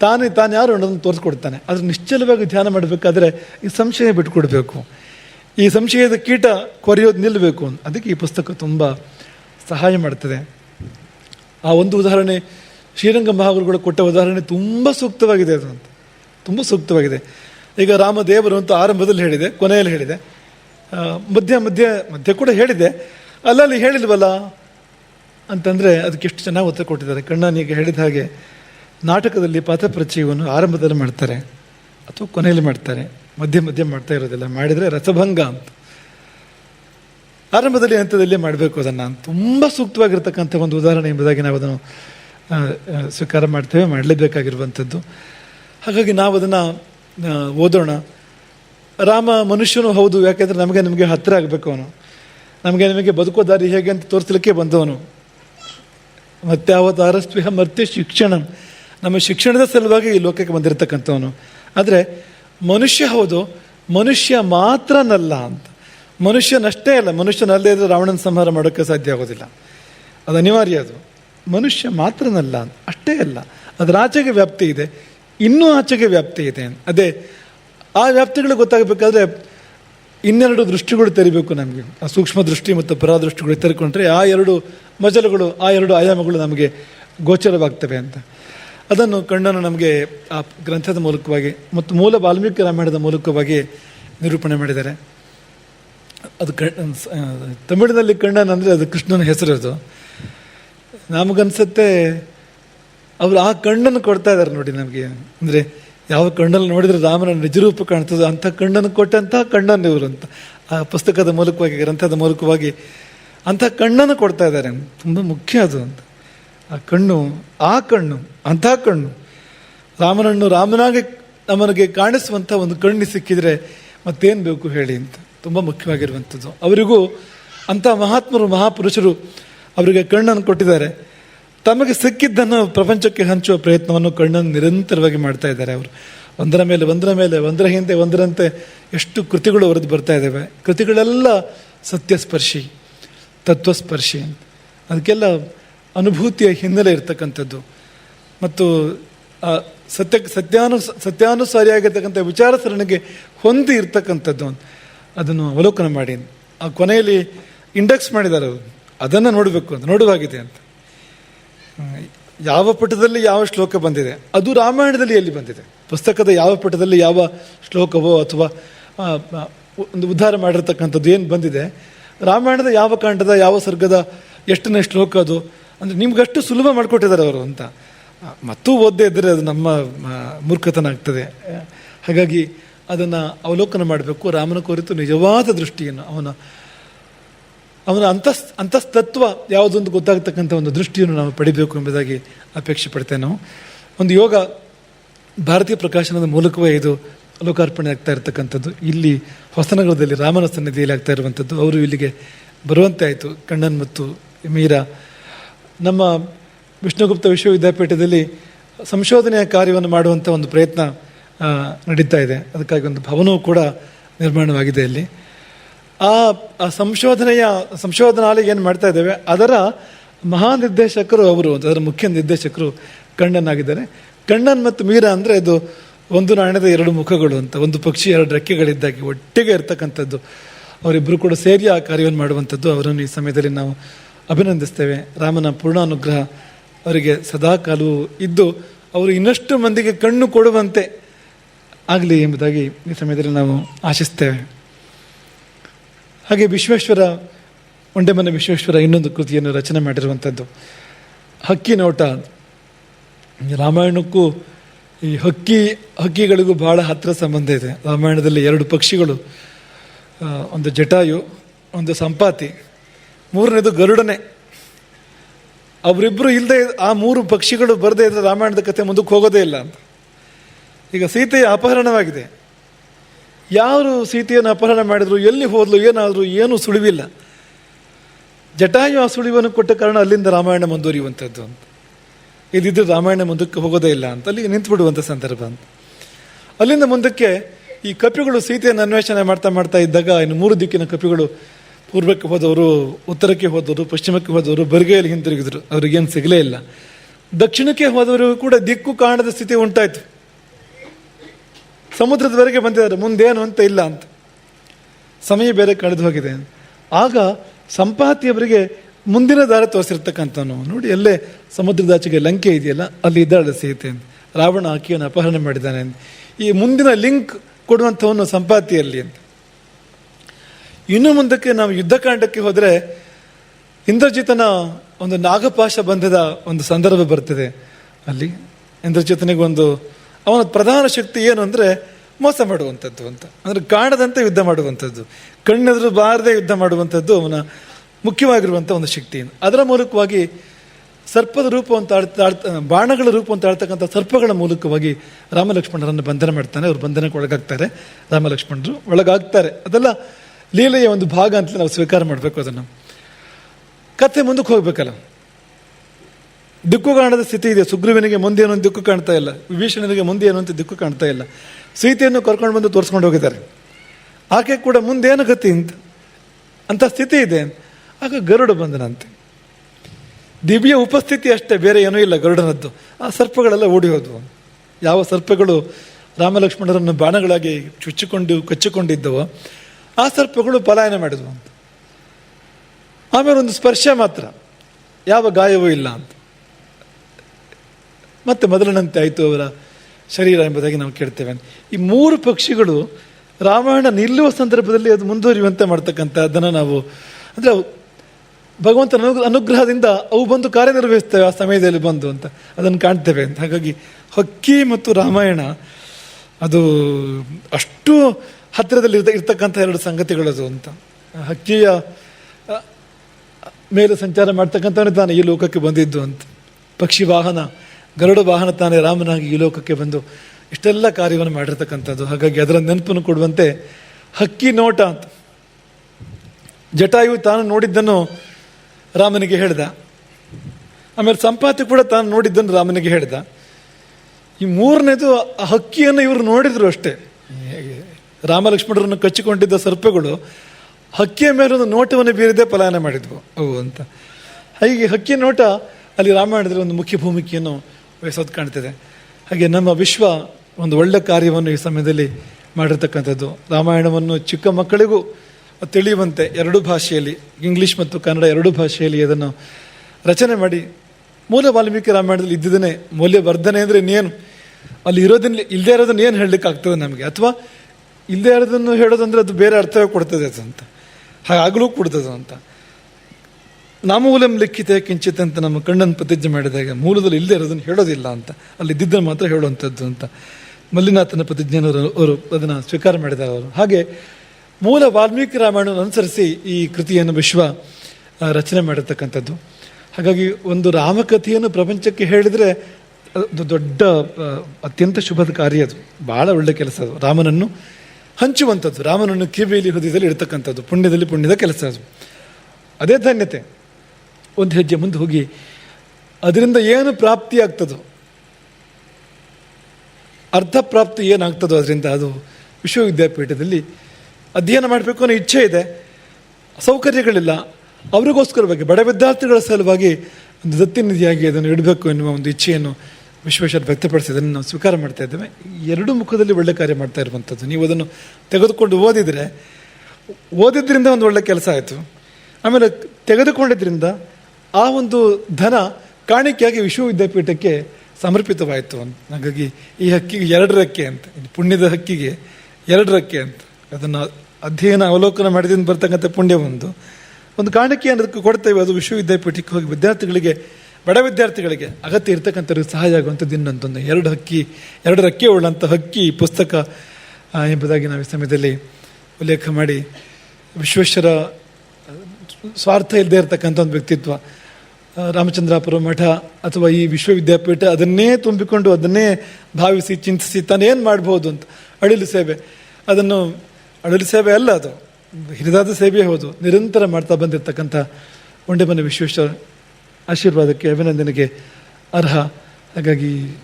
ತಾನೇ, ತಾನು ಯಾರು ಅನ್ನೋದನ್ನು ತೋರಿಸ್ಕೊಡ್ತಾನೆ. ಆದರೆ ನಿಶ್ಚಲವಾಗಿ ಧ್ಯಾನ ಮಾಡಬೇಕಾದ್ರೆ ಈ ಸಂಶಯ ಬಿಟ್ಕೊಡ್ಬೇಕು. ಈ ಸಂಶಯದ ಕೀಟ ಕೊರೆಯೋದು ನಿಲ್ಲಬೇಕು ಅಂತ. ಅದಕ್ಕೆ ಈ ಪುಸ್ತಕ ತುಂಬ ಸಹಾಯ ಮಾಡ್ತದೆ. ಆ ಒಂದು ಉದಾಹರಣೆ ಶ್ರೀರಂಗ ಮಹಾಗುರುಗಳು ಕೊಟ್ಟ ಉದಾಹರಣೆ ತುಂಬ ಸೂಕ್ತವಾಗಿದೆ ಅದು ಅಂತ. ತುಂಬ ಸೂಕ್ತವಾಗಿದೆ. ಈಗ ರಾಮದೇವರು ಅಂತ ಆರಂಭದಲ್ಲಿ ಹೇಳಿದೆ, ಕೊನೆಯಲ್ಲಿ ಹೇಳಿದೆ. ಮಧ್ಯ ಮಧ್ಯ ಮಧ್ಯ ಕೂಡ ಹೇಳಿದೆ. ಅಲ್ಲಲ್ಲಿ ಹೇಳಿಲ್ವಲ್ಲ? ಅಂತಂದರೆ ಅದಕ್ಕೆ ಎಷ್ಟು ಚೆನ್ನಾಗಿ ಉತ್ತರ ಕೊಟ್ಟಿದ್ದಾರೆ. ಕಣ್ಣನೀಗ ಹೇಳಿದ ಹಾಗೆ ನಾಟಕದಲ್ಲಿ ಪಾತ್ರಪ್ರಚಯವನ್ನು ಆರಂಭದಲ್ಲಿ ಮಾಡ್ತಾರೆ ಅಥವಾ ಕೊನೆಯಲ್ಲಿ ಮಾಡ್ತಾರೆ. ಮಧ್ಯ, ಮಧ್ಯೆ ಮಾಡ್ತಾ ಇರೋದಿಲ್ಲ. ಮಾಡಿದರೆ ರಸಭಂಗ ಅಂತ. ಆರಂಭದಲ್ಲಿ ಹಂತದಲ್ಲಿ ಮಾಡಬೇಕು ಅದನ್ನು. ತುಂಬ ಸೂಕ್ತವಾಗಿರ್ತಕ್ಕಂಥ ಒಂದು ಉದಾಹರಣೆ ಎಂಬುದಾಗಿ ನಾವು ಅದನ್ನು ಸ್ವೀಕಾರ ಮಾಡ್ತೇವೆ, ಮಾಡಲೇಬೇಕಾಗಿರುವಂಥದ್ದು. ಹಾಗಾಗಿ ನಾವು ಅದನ್ನು ಓದೋಣ. ರಾಮ ಮನುಷ್ಯನು ಹೌದು, ಯಾಕೆಂದರೆ ನಮಗೆ ನಿಮಗೆ ಹತ್ತಿರ ಆಗಬೇಕು ಅವನು. ನಮಗೆ ನಿಮಗೆ ಬದುಕೋ ದಾರಿ ಹೇಗೆ ಅಂತ ತೋರಿಸಲಿಕ್ಕೆ ಬಂದವನು. ಮತ್ಯಾವತಾರಸ್ವಿಹ ಮರ್ತ್ಯ ಶಿಕ್ಷಣ. ನಮ್ಮ ಶಿಕ್ಷಣದ ಸಲುವಾಗಿ ಈ ಲೋಕಕ್ಕೆ ಬಂದಿರತಕ್ಕಂಥವನು. ಆದರೆ, ಮನುಷ್ಯ ಹೌದು, ಮನುಷ್ಯ ಮಾತ್ರನಲ್ಲ ಅಂತ. ಮನುಷ್ಯನಷ್ಟೇ ಅಲ್ಲ ಮನುಷ್ಯನಲ್ಲೇ ಇದ್ದರೆ ರಾವಣನ ಸಂಹಾರ ಮಾಡೋಕ್ಕೆ ಸಾಧ್ಯ ಆಗೋದಿಲ್ಲ. ಅದು ಅನಿವಾರ್ಯ ಅದು. ಮನುಷ್ಯ ಮಾತ್ರನಲ್ಲ ಅಷ್ಟೇ ಅಲ್ಲ. ಅದರ ಆಚೆಗೆ ವ್ಯಾಪ್ತಿ ಇದೆ. ಇನ್ನೂ ಆಚೆಗೆ ವ್ಯಾಪ್ತಿ ಇದೆ. ಅದೇ, ಆ ವ್ಯಾಪ್ತಿಗಳು ಗೊತ್ತಾಗಬೇಕಾದ್ರೆ ಇನ್ನೆರಡು ದೃಷ್ಟಿಗಳು ತೆರಿಬೇಕು ನಮಗೆ. ಆ ಸೂಕ್ಷ್ಮ ದೃಷ್ಟಿ ಮತ್ತು ಪರಾದೃಷ್ಟಿಗಳು ತೆರೆಕೊಂಡ್ರೆ ಆ ಎರಡು ಮಜಲುಗಳು, ಆ ಎರಡು ಆಯಾಮಗಳು ನಮಗೆ ಗೋಚರವಾಗ್ತವೆ ಅಂತ. ಅದನ್ನು ಕಣ್ಣನ್ನು ನಮಗೆ ಆ ಗ್ರಂಥದ ಮೂಲಕವಾಗಿ ಮತ್ತು ಮೂಲ ವಾಲ್ಮೀಕಿ ರಾಮಾಯಣದ ಮೂಲಕವಾಗಿ ನಿರೂಪಣೆ ಮಾಡಿದ್ದಾರೆ. ಅದು ತಮಿಳಿನಲ್ಲಿ ಕಣ್ಣನ್ ಅಂದರೆ ಅದು ಕೃಷ್ಣನ ಹೆಸರು ಅದು. ನಮಗನ್ಸುತ್ತೆ ಅವರು ಆ ಕಣ್ಣನ್ನು ಕೊಡ್ತಾ ಇದ್ದಾರೆ ನೋಡಿ ನಮಗೆ. ಅಂದರೆ ಯಾವ ಕಣ್ಣಲ್ಲಿ ನೋಡಿದ್ರೆ ರಾಮನ ನಿಜರೂಪ ಕಾಣ್ತದೆ ಅಂಥ ಕಣ್ಣನ್ನು ಕೊಟ್ಟಂತಹ ಕಣ್ಣನ್ನು ಇವರು ಅಂತ. ಆ ಪುಸ್ತಕದ ಮೂಲಕವಾಗಿ, ಗ್ರಂಥದ ಮೂಲಕವಾಗಿ ಅಂಥ ಕಣ್ಣನ್ನು ಕೊಡ್ತಾ ಇದ್ದಾರೆ ತುಂಬ ಮುಖ್ಯ ಅದು ಅಂತ. ಆ ಕಣ್ಣು ಆ ಕಣ್ಣು, ಅಂಥ ಕಣ್ಣು. ರಾಮನನ್ನು ರಾಮನಾಗೆ ನಮನಿಗೆ ಕಾಣಿಸುವಂಥ ಒಂದು ಕಣ್ಣು ಸಿಕ್ಕಿದರೆ ಮತ್ತೇನು ಬೇಕು ಹೇಳಿ ಅಂತ. ತುಂಬ ಮುಖ್ಯವಾಗಿರುವಂಥದ್ದು. ಅವರಿಗೂ ಅಂಥ ಮಹಾತ್ಮರು, ಮಹಾಪುರುಷರು ಅವರಿಗೆ ಕಣ್ಣನ್ನು ಕೊಟ್ಟಿದ್ದಾರೆ. ತಮಗೆ ಸಿಕ್ಕಿದ್ದನ್ನು ಪ್ರಪಂಚಕ್ಕೆ ಹಂಚುವ ಪ್ರಯತ್ನವನ್ನು ಕಣ್ಣನ್ನು ನಿರಂತರವಾಗಿ ಮಾಡ್ತಾ ಇದ್ದಾರೆ ಅವರು. ಒಂದರ ಮೇಲೆ ಒಂದರ ಮೇಲೆ, ಒಂದರ ಹಿಂದೆ, ಒಂದರಂತೆ ಎಷ್ಟು ಕೃತಿಗಳು ಹೊರದು ಬರ್ತಾ ಇದ್ದಾವೆ ಕೃತಿಗಳೆಲ್ಲ ಸತ್ಯಸ್ಪರ್ಶಿ, ತತ್ವಸ್ಪರ್ಶಿ ಅದಕ್ಕೆಲ್ಲ ಅನುಭೂತಿಯ ಹಿನ್ನೆಲೆ ಇರ್ತಕ್ಕಂಥದ್ದು. ಮತ್ತು, ಆ, ಸತ್ಯ, ಸತ್ಯಾನು, ಸತ್ಯಾನುಸಾರಿಯಾಗಿರ್ತಕ್ಕಂಥ ವಿಚಾರ ಸರಣಿಗೆ ಹೊಂದಿ ಇರ್ತಕ್ಕಂಥದ್ದು ಅದನ್ನು ಅವಲೋಕನ ಮಾಡಿ ಆ ಕೊನೆಯಲ್ಲಿ ಇಂಡೆಕ್ಸ್ ಮಾಡಿದ್ದಾರೆ ಅವರು. ಅದನ್ನು ನೋಡಬೇಕು ಅಂತ, ನೋಡುವಾಗಿದೆ ಅಂತ. ಯಾವ ಪುಟದಲ್ಲಿ ಯಾವ ಶ್ಲೋಕ ಬಂದಿದೆ? ಅದು ರಾಮಾಯಣದಲ್ಲಿ ಎಲ್ಲಿ ಬಂದಿದೆ? ಪುಸ್ತಕದ ಯಾವ ಪುಟದಲ್ಲಿ ಯಾವ ಶ್ಲೋಕವೋ ಅಥವಾ ಒಂದು ಉದ್ಧಾರ ಮಾಡಿರ್ತಕ್ಕಂಥದ್ದು ಏನು ಬಂದಿದೆ? ರಾಮಾಯಣದ ಯಾವ ಕಾಂಡದ, ಯಾವ ಸರ್ಗದ ಎಷ್ಟನೇ ಶ್ಲೋಕ ಅದು? ಅಂದರೆ ನಿಮ್ಗಷ್ಟು ಸುಲಭ ಮಾಡಿಕೊಟ್ಟಿದ್ದಾರೆ ಅವರು ಅಂತ. ಮತ್ತೂ ಓದದೇ ಇದ್ದರೆ ಅದು ನಮ್ಮ ಮೂರ್ಖತನ ಆಗ್ತದೆ. ಹಾಗಾಗಿ ಅದನ್ನು ಅವಲೋಕನ ಮಾಡಬೇಕು. ರಾಮನ ಕುರಿತು ನಿಜವಾದ ದೃಷ್ಟಿಯನ್ನು ಅವನ ಅವನ ಅಂತಸ್ ಅಂತಸ್ತತ್ವ ಯಾವುದೊಂದು ಗೊತ್ತಾಗತಕ್ಕಂಥ ಒಂದು ದೃಷ್ಟಿಯನ್ನು ನಾವು ಪಡಿಬೇಕು ಎಂಬುದಾಗಿ ಅಪೇಕ್ಷೆ ಪಡ್ತೇವೆ ನಾವು. ಒಂದು ಯೋಗ ಭಾರತೀಯ ಪ್ರಕಾಶನದ ಮೂಲಕವೇ ಇದು ಲೋಕಾರ್ಪಣೆ ಆಗ್ತಾ ಇರತಕ್ಕಂಥದ್ದು. ಇಲ್ಲಿ ಹೊಸನಗರದಲ್ಲಿ ರಾಮನ ಸನ್ನಿಧಿಯಲ್ಲಿ ಆಗ್ತಾ ಇರುವಂಥದ್ದು. ಅವರು ಇಲ್ಲಿಗೆ ಬರುವಂತೆ ಆಯಿತು, ಕಣ್ಣನ್ ಮತ್ತು ಮೀರಾ. ನಮ್ಮ ವಿಷ್ಣುಗುಪ್ತ ವಿಶ್ವವಿದ್ಯಾಪೀಠದಲ್ಲಿ ಸಂಶೋಧನೆಯ ಕಾರ್ಯವನ್ನು ಮಾಡುವಂಥ ಒಂದು ಪ್ರಯತ್ನ ನಡೀತಾ ಇದೆ. ಅದಕ್ಕಾಗಿ ಒಂದು ಭವನವು ಕೂಡ ನಿರ್ಮಾಣವಾಗಿದೆ ಇಲ್ಲಿ ಆ ಸಂಶೋಧನೆಯ ಸಂಶೋಧನಾಲಯ ಏನು ಮಾಡ್ತಾ ಇದ್ದೇವೆ. ಅದರ ಮಹಾನಿರ್ದೇಶಕರು ಅವರು, ಅದರ ಮುಖ್ಯ ನಿರ್ದೇಶಕರು ಕಣ್ಣನಾಗಿದ್ದಾರೆ. ಕಣ್ಣನ್ ಮತ್ತು ಮೀರಾ ಅಂದರೆ ಇದು ಒಂದು ನಾಣ್ಯದ ಎರಡು ಮುಖಗಳು ಅಂತ, ಒಂದು ಪಕ್ಷಿ, ಎರಡು ರೆಕ್ಕೆಗಳಿದ್ದಾಗಿ ಒಟ್ಟಿಗೆ ಇರ್ತಕ್ಕಂಥದ್ದು. ಅವರಿಬ್ಬರು ಕೂಡ ಸೇರಿ ಆ ಕಾರ್ಯವನ್ನು ಮಾಡುವಂಥದ್ದು. ಅವರನ್ನು ಈ ಸಮಯದಲ್ಲಿ ನಾವು ಅಭಿನಂದಿಸ್ತೇವೆ. ರಾಮನ ಪೂರ್ಣಾನುಗ್ರಹ ಅವರಿಗೆ ಸದಾ ಕಾಲವು ಇದ್ದು, ಅವರು ಇನ್ನಷ್ಟು ಮಂದಿಗೆ ಕಣ್ಣು ಕೊಡುವಂತೆ ಆಗಲಿ ಎಂಬುದಾಗಿ ಈ ಸಮಯದಲ್ಲಿ ನಾವು ಆಶಿಸ್ತೇವೆ. ಹಾಗೆ ವಿಶ್ವೇಶ್ವರ ಒಂಡೆಮನೆ ವಿಶ್ವೇಶ್ವರ ಇನ್ನೊಂದು ಕೃತಿಯನ್ನು ರಚನೆ ಮಾಡಿರುವಂಥದ್ದು. ಹಕ್ಕಿ ನೋಟ. ರಾಮಾಯಣಕ್ಕೂ ಈ ಹಕ್ಕಿ, ಹಕ್ಕಿಗಳಿಗೂ ಬಹಳ ಹತ್ತಿರ ಸಂಬಂಧ ಇದೆ. ರಾಮಾಯಣದಲ್ಲಿ ಎರಡು ಪಕ್ಷಿಗಳು ಒಂದು ಜಟಾಯು, ಒಂದು ಸಂಪಾತಿ, ಮೂರನೇದು ಗರುಡನೆ. ಅವರಿಬ್ಬರು ಇಲ್ಲದೆ ಆ ಮೂರು ಪಕ್ಷಿಗಳು ಬರದೇ ಇದ್ದರೆ ರಾಮಾಯಣದ ಕಥೆ ಮುಂದಕ್ಕೆ ಹೋಗೋದೇ ಇಲ್ಲ ಅಂತ. ಈಗ ಸೀತೆಯ ಅಪಹರಣವಾಗಿದೆ. ಯಾರು ಸೀತೆಯನ್ನು ಅಪಹರಣ ಮಾಡಿದ್ರು, ಎಲ್ಲಿ ಹೋದ್ಲು, ಏನಾದರೂ ಏನೂ ಸುಳಿವಿಲ್ಲ. ಜಟಾಯು ಆ ಸುಳಿವನ್ನು ಕೊಟ್ಟ ಕಾರಣ ಅಲ್ಲಿಂದ ರಾಮಾಯಣ ಮುಂದುವರಿಯುವಂಥದ್ದು ಅಂತ. ಇದಿದ್ರೆ ರಾಮಾಯಣ ಮುಂದಕ್ಕೆ ಹೋಗೋದೇ ಇಲ್ಲ ಅಂತ, ಅಲ್ಲಿಗೆ ನಿಂತು ಬಿಡುವಂಥ ಸಂದರ್ಭ ಅಂತ. ಅಲ್ಲಿಂದ ಮುಂದಕ್ಕೆ ಈ ಕಪಿಗಳು ಸೀತೆಯನ್ನು ಅನ್ವೇಷಣೆ ಮಾಡ್ತಾ ಮಾಡ್ತಾ ಇದ್ದಾಗ, ಇನ್ನು ಮೂರು ದಿಕ್ಕಿನ ಕಪಿಗಳು ಪೂರ್ವಕ್ಕೆ ಹೋದವರು, ಉತ್ತರಕ್ಕೆ ಹೋದವರು, ಪಶ್ಚಿಮಕ್ಕೆ ಹೋದವರು, ಬರಿಗೈಯಲ್ಲಿ ಹಿಂತಿರುಗಿದ್ರು. ಅವ್ರಿಗೇನು ಸಿಗಲೇ ಇಲ್ಲ. ದಕ್ಷಿಣಕ್ಕೆ ಹೋದವರು ಕೂಡ ದಿಕ್ಕು ಕಾಣದ ಸ್ಥಿತಿ ಉಂಟಾಯಿತು. ಸಮುದ್ರದವರೆಗೆ ಬಂದಿದ್ದಾರೆ. ಮುಂದೇನು ಅಂತ ಇಲ್ಲ ಅಂತ. ಸಮಯ ಬೇರೆ ಕಳೆದು ಹೋಗಿದೆ ಆಗ ಸಂಪಾತಿಯವರಿಗೆ ಮುಂದಿನ ದಾರ ತೋರಿಸಿರ್ತಕ್ಕಂಥವನು. ನೋಡಿ, ಎಲ್ಲೇ ಸಮುದ್ರದಾಚೆಗೆ ಲಂಕೆ ಇದೆಯಲ್ಲ, ಅಲ್ಲಿ ಇದ್ದಾಳೆ ಸೀತೆ ಅಂತ. ರಾವಣ ಆಕೆಯನ್ನು ಅಪಹರಣ ಮಾಡಿದ್ದಾನೆ ಅಂತ. ಈ ಮುಂದಿನ ಲಿಂಕ್ ಕೊಡುವಂಥವನು ಸಂಪಾತಿಯಲ್ಲಿ ಅಂತ. ಇನ್ನು ಮುಂದಕ್ಕೆ ನಾವು ಯುದ್ಧಕಾಂಡಕ್ಕೆ ಹೋದರೆ ಇಂದ್ರಜಿತನ ಒಂದು ನಾಗಪಾಶ ಬಂಧದ ಒಂದು ಸಂದರ್ಭ ಬರ್ತದೆ. ಅಲ್ಲಿ ಇಂದ್ರಜಿತನಿಗೆ ಒಂದು ಅವನ ಪ್ರಧಾನ ಶಕ್ತಿ ಏನು ಅಂದರೆ ಮೋಸ ಮಾಡುವಂಥದ್ದು ಅಂತ. ಅಂದರೆ ಕಾಣದಂತೆ ಯುದ್ಧ ಮಾಡುವಂಥದ್ದು. ಕಣ್ಣೆದುರು ಬಾರದೆ ಯುದ್ಧ ಮಾಡುವಂಥದ್ದು ಅವನ ಮುಖ್ಯವಾಗಿರುವಂಥ ಒಂದು ಶಕ್ತಿ ಅದರ ಮೂಲಕವಾಗಿ ಸರ್ಪದ ರೂಪ ಅಂತ ಬಾಣಗಳ ಬಾಣಗಳ ಅಂತ ಆಳ್ತಕ್ಕಂಥ ಸರ್ಪಗಳ ಮೂಲಕವಾಗಿ ರಾಮಲಕ್ಷ್ಮಣರನ್ನು ಬಂಧನ ಮಾಡ್ತಾನೆ. ಅವರು ಬಂಧನಕ್ಕೆ ಒಳಗಾಗ್ತಾರೆ. ರಾಮಲಕ್ಷ್ಮಣರು ಒಳಗಾಗ್ತಾರೆ. ಅದೆಲ್ಲ ಲೀಲೆಯ ಒಂದು ಭಾಗ ಅಂತ ನಾವು ಸ್ವೀಕಾರ ಮಾಡಬೇಕು ಅದನ್ನು. ಕಥೆ ಮುಂದಕ್ಕೆ ಹೋಗ್ಬೇಕಲ್ಲ. ದಿಕ್ಕು ಕಾಣದ ಸ್ಥಿತಿ ಇದೆ. ಸುಗ್ರೀವನಿಗೆ ಮುಂದೆ ಏನೋ ಒಂದು ದಿಕ್ಕು ಕಾಣ್ತಾ ಇಲ್ಲ. ವಿಭೀಷಣನಿಗೆ ಮುಂದೆ ಏನೋ ಅಂತ ದಿಕ್ಕು ಕಾಣ್ತಾ ಇಲ್ಲ. ಸೀತೆಯನ್ನು ಕರ್ಕೊಂಡು ಬಂದು ತೋರಿಸ್ಕೊಂಡು ಹೋಗಿದ್ದಾರೆ. ಆಕೆ ಕೂಡ ಮುಂದೆ ಏನು ಗತಿ ಅಂತ ಅಂತ ಸ್ಥಿತಿ ಇದೆ. ಆಗ ಗರುಡ ಬಂದನಂತೆ. ದಿವ್ಯ ಉಪಸ್ಥಿತಿ ಅಷ್ಟೇ, ಬೇರೆ ಏನೂ ಇಲ್ಲ ಗರುಡನದ್ದು. ಆ ಸರ್ಪಗಳೆಲ್ಲ ಓಡಿ ಹೋದವು. ಯಾವ ಸರ್ಪಗಳು ರಾಮಲಕ್ಷ್ಮಣರನ್ನು ಬಾಣಗಳಾಗಿ ಚುಚ್ಚಿಕೊಂಡು, ಕಚ್ಚಿಕೊಂಡಿದ್ದವೋ, ಆ ಸರ್ಪಗಳು ಪಲಾಯನ ಮಾಡಿದ್ವು ಅಂತ. ಆಮೇಲೆ ಒಂದು ಸ್ಪರ್ಶ ಮಾತ್ರ. ಯಾವ ಗಾಯವೂ ಇಲ್ಲ ಅಂತ. ಮತ್ತೆ ಮೊದಲನಂತೆ ಆಯಿತು ಅವರ ಶರೀರ ಎಂಬುದಾಗಿ ನಾವು ಕೇಳ್ತೇವೆ. ಈ ಮೂರು ಪಕ್ಷಿಗಳು ರಾಮಾಯಣ ನಿಲ್ಲುವ ಸಂದರ್ಭದಲ್ಲಿ ಅದು ಮುಂದುವರಿಯುವಂತೆ ಮಾಡ್ತಕ್ಕಂಥದ್ದನ್ನು ನಾವು, ಅಂದರೆ ಭಗವಂತನ ಅನು ಅನುಗ್ರಹದಿಂದ ಅವು ಬಂದು ಕಾರ್ಯನಿರ್ವಹಿಸ್ತೇವೆ ಆ ಸಮಯದಲ್ಲಿ ಬಂದು ಅಂತ ಅದನ್ನು ಕಾಣ್ತೇವೆ ಅಂತ. ಹಾಗಾಗಿ ಹಕ್ಕಿ ಮತ್ತು ರಾಮಾಯಣ ಅದು ಅಷ್ಟು ಹತ್ತಿರದಲ್ಲಿ ಇರ್ತ, ಇರ್ತಕ್ಕಂಥ ಎರಡು ಸಂಗತಿಗಳದು ಅಂತ. ಹಕ್ಕಿಯ ಮೇಲೆ ಸಂಚಾರ ಮಾಡ್ತಕ್ಕಂಥವನೇ ತಾನು ಈ ಲೋಕಕ್ಕೆ ಬಂದಿದ್ದು ಅಂತ. ಪಕ್ಷಿ ವಾಹನ ಗರುಡ ವಾಹನ ತಾನೇ ರಾಮನಾಗಿ ಈ ಲೋಕಕ್ಕೆ ಬಂದು ಇಷ್ಟೆಲ್ಲ ಕಾರ್ಯವನ್ನು ಮಾಡಿರ್ತಕ್ಕಂಥದ್ದು. ಹಾಗಾಗಿ ಅದರ ನೆನಪನ್ನು ಕೊಡುವಂತೆ ಹಕ್ಕಿ ನೋಟ ಅಂತ. ಜಟಾಯು ತಾನು ನೋಡಿದ್ದನ್ನು ರಾಮನಿಗೆ ಹೇಳ್ದ. ಆಮೇಲೆ ಸಂಪಾತಿ ಕೂಡ ತಾನು ನೋಡಿದ್ದನ್ನು ರಾಮನಿಗೆ ಹೇಳ್ದ. ಈ ಮೂರನೇದು ಆ ಹಕ್ಕಿಯನ್ನು ಇವರು ನೋಡಿದರು ಅಷ್ಟೇ. ರಾಮಲಕ್ಷ್ಮಣರನ್ನು ಕಚ್ಚಿಕೊಂಡಿದ್ದ ಸರ್ಪಗಳು ಹಕ್ಕಿಯ ಮೇಲೆ ಒಂದು ನೋಟವನ್ನು ಬೀರದೆ ಪಲಾಯನ ಮಾಡಿದ್ವು. ಅವು ಅಂತ. ಹೀಗೆ ಹಕ್ಕಿ ನೋಟ ಅಲ್ಲಿ ರಾಮಾಯಣದಲ್ಲಿ ಒಂದು ಮುಖ್ಯ ಭೂಮಿಕೆಯನ್ನು ವಹಿಸೋದು ಕಾಣ್ತಿದೆ. ಹಾಗೆ ನಮ್ಮ ವಿಶ್ವ ಒಂದು ಒಳ್ಳೆ ಕಾರ್ಯವನ್ನು ಈ ಸಮಯದಲ್ಲಿ ಮಾಡಿರ್ತಕ್ಕಂಥದ್ದು. ರಾಮಾಯಣವನ್ನು ಚಿಕ್ಕ ಮಕ್ಕಳಿಗೂ ತಿಳಿಯುವಂತೆ ಎರಡೂ ಭಾಷೆಯಲ್ಲಿ, ಇಂಗ್ಲಿಷ್ ಮತ್ತು ಕನ್ನಡ ಎರಡೂ ಭಾಷೆಯಲ್ಲಿ ಅದನ್ನು ರಚನೆ ಮಾಡಿ, ಮೂಲ ವಾಲ್ಮೀಕಿ ರಾಮಾಯಣದಲ್ಲಿ ಇದ್ದಿದ್ದನ್ನೇ ಮೌಲ್ಯವರ್ಧನೆ ಅಂದರೆ ಇನ್ನೇನು? ಅಲ್ಲಿ ಇರೋದನ್ನ ಇಲ್ಲದೇ ಇರೋದನ್ನ ಏನು ಹೇಳಲಿಕ್ಕೆ ಆಗ್ತದೆ ನಮಗೆ? ಅಥವಾ ಇಲ್ಲದೇ ಇರೋದನ್ನು ಹೇಳೋದಂದ್ರೆ ಅದು ಬೇರೆ ಅರ್ಥವೇ ಕೊಡ್ತದೆ ಅಂತ. ಹಾಗಾಗಲೂ ಕೊಡ್ತದೆ ಅಂತ. ನಾಮೂಲಂ ಲಿಖಿತೆ ಕಿಂಚಿತ್ ಅಂತ ನಮ್ಮ ಕಣ್ಣನ್ನು ಪ್ರತಿಜ್ಞೆ ಮಾಡಿದಾಗ ಮೂಲದಲ್ಲಿ ಇಲ್ಲದೆ ಇರೋದನ್ನು ಹೇಳೋದಿಲ್ಲ ಅಂತ. ಅಲ್ಲಿ ಇದ್ದಿದ್ದನ್ನು ಮಾತ್ರ ಹೇಳುವಂಥದ್ದು ಅಂತ. ಮಲ್ಲಿನಾಥನ ಪ್ರತಿಜ್ಞೆಯವರು ಅವರು ಅದನ್ನು ಸ್ವೀಕಾರ ಮಾಡಿದಾಗ ಅವರು. ಹಾಗೆ ಮೂಲ ವಾಲ್ಮೀಕಿ ರಾಮಾಯಣವನ್ನು ಅನುಸರಿಸಿ ಈ ಕೃತಿಯನ್ನು ವಿಶ್ವ ರಚನೆ ಮಾಡಿರ್ತಕ್ಕಂಥದ್ದು. ಹಾಗಾಗಿ ಒಂದು ರಾಮಕಥೆಯನ್ನು ಪ್ರಪಂಚಕ್ಕೆ ಹೇಳಿದರೆ ಅದು ದೊಡ್ಡ ಅತ್ಯಂತ ಶುಭದ ಕಾರ್ಯ ಅದು. ಭಾಳ ಒಳ್ಳೆ ಕೆಲಸ ಅದು. ರಾಮನನ್ನು ಹಂಚುವಂಥದ್ದು, ರಾಮನನ್ನು ಕಿವಿಯಲ್ಲಿ ಹೃದಯದಲ್ಲಿ ಇಡ್ತಕ್ಕಂಥದ್ದು, ಪುಣ್ಯದಲ್ಲಿ ಪುಣ್ಯದ ಕೆಲಸ ಅದು. ಅದೇ ಧನ್ಯತೆ. ಒಂದು ಹೆಜ್ಜೆ ಮುಂದೆ ಹೋಗಿ, ಅದರಿಂದ ಏನು ಪ್ರಾಪ್ತಿ ಆಗ್ತದೋ? ಅರ್ಧ ಪ್ರಾಪ್ತಿ ಏನಾಗ್ತದೋ ಅದರಿಂದ ಅದು ವಿಶ್ವವಿದ್ಯಾಪೀಠದಲ್ಲಿ ಅಧ್ಯಯನ ಮಾಡಬೇಕು ಅನ್ನೋ ಇಚ್ಛೆ ಇದೆ. ಸೌಕರ್ಯಗಳಿಲ್ಲ. ಅವರಿಗೋಸ್ಕರವಾಗಿ ಬಡ ವಿದ್ಯಾರ್ಥಿಗಳ ಸಲುವಾಗಿ ಒಂದು ದತ್ತಿನಿಧಿಯಾಗಿ ಅದನ್ನು ಇಡಬೇಕು ಎನ್ನುವ ಒಂದು ಇಚ್ಛೆಯನ್ನು ವಿಶ್ವೇಶ್ವರ ವ್ಯಕ್ತಪಡಿಸಿದ್ದನ್ನು ನಾವು ಸ್ವೀಕಾರ ಮಾಡ್ತಾ ಇದ್ದೇವೆ. ಎರಡು ಮುಖದಲ್ಲಿ ಒಳ್ಳೆ ಕಾರ್ಯ ಮಾಡ್ತಾ ಇರುವಂಥದ್ದು. ನೀವು ಅದನ್ನು ತೆಗೆದುಕೊಂಡು ಓದಿದರೆ, ಓದಿದ್ರಿಂದ ಒಂದು ಒಳ್ಳೆ ಕೆಲಸ ಆಯಿತು. ಆಮೇಲೆ ತೆಗೆದುಕೊಂಡಿದ್ರಿಂದ ಆ ಒಂದು ಧನ ಕಾಣಿಕೆಯಾಗಿ ವಿಶ್ವವಿದ್ಯಾಪೀಠಕ್ಕೆ ಸಮರ್ಪಿತವಾಯಿತು ಅಂತ. ಹಾಗಾಗಿ ಈ ಹಕ್ಕಿಗೆ ಎರಡು ರೆಕ್ಕೆ ಅಂತ ಪುಣ್ಯದ ಹಕ್ಕಿಗೆ ಎರಡು ರೆಕ್ಕೆ ಅಂತ. ಅದನ್ನು ಅಧ್ಯಯನ ಅವಲೋಕನ ಮಾಡಿದಿಂದ ಬರ್ತಕ್ಕಂಥ ಪುಣ್ಯ ಒಂದು. ಒಂದು ಕಾಣಿಕೆ ಅನ್ನೋದಕ್ಕೆ ಕೊಡ್ತೇವೆ ಅದು ವಿಶ್ವವಿದ್ಯಾಪೀಠಕ್ಕೆ ಹೋಗಿ ವಿದ್ಯಾರ್ಥಿಗಳಿಗೆ, ಬಡ ವಿದ್ಯಾರ್ಥಿಗಳಿಗೆ ಅಗತ್ಯ ಇರ್ತಕ್ಕಂಥವ್ರಿಗೆ ಸಹಾಯ ಆಗುವಂಥದ್ದು ಇನ್ನೊಂದೊಂದು. ಎರಡು ಹಕ್ಕಿ ಎರಡು ರೆಕ್ಕೆ ಉಳ್ಳಂಥ ಹಕ್ಕಿ ಪುಸ್ತಕ ಎಂಬುದಾಗಿ ನಾವು ಈ ಸಮಯದಲ್ಲಿ ಉಲ್ಲೇಖ ಮಾಡಿ. ವಿಶ್ವೇಶ್ವರ, ಸ್ವಾರ್ಥ ಇಲ್ಲದೆ ಇರತಕ್ಕಂಥ ಒಂದು ವ್ಯಕ್ತಿತ್ವ. ರಾಮಚಂದ್ರಾಪುರ ಮಠ ಅಥವಾ ಈ ವಿಶ್ವವಿದ್ಯಾಪೀಠ ಅದನ್ನೇ ತುಂಬಿಕೊಂಡು ಅದನ್ನೇ ಭಾವಿಸಿ, ಚಿಂತಿಸಿ ತಾನೇನು ಮಾಡ್ಬೋದು ಅಂತ ಅಳಿಲು ಸೇವೆ. ಅದನ್ನು ಅಳಿಲು ಸೇವೆ ಅಲ್ಲ ಅದು. ಹಿರಿದಾದ ಸೇವೆಯೇ ಹೌದು. ನಿರಂತರ ಮಾಡ್ತಾ ಬಂದಿರತಕ್ಕಂಥ ಉಂಡೆಮನೆ ವಿಶ್ವೇಶ್ವರ ಆಶೀರ್ವಾದಕ್ಕೆ ಅಭಿನಂದನೆಗೆ ಅರ್ಹ. ಹಾಗಾಗಿ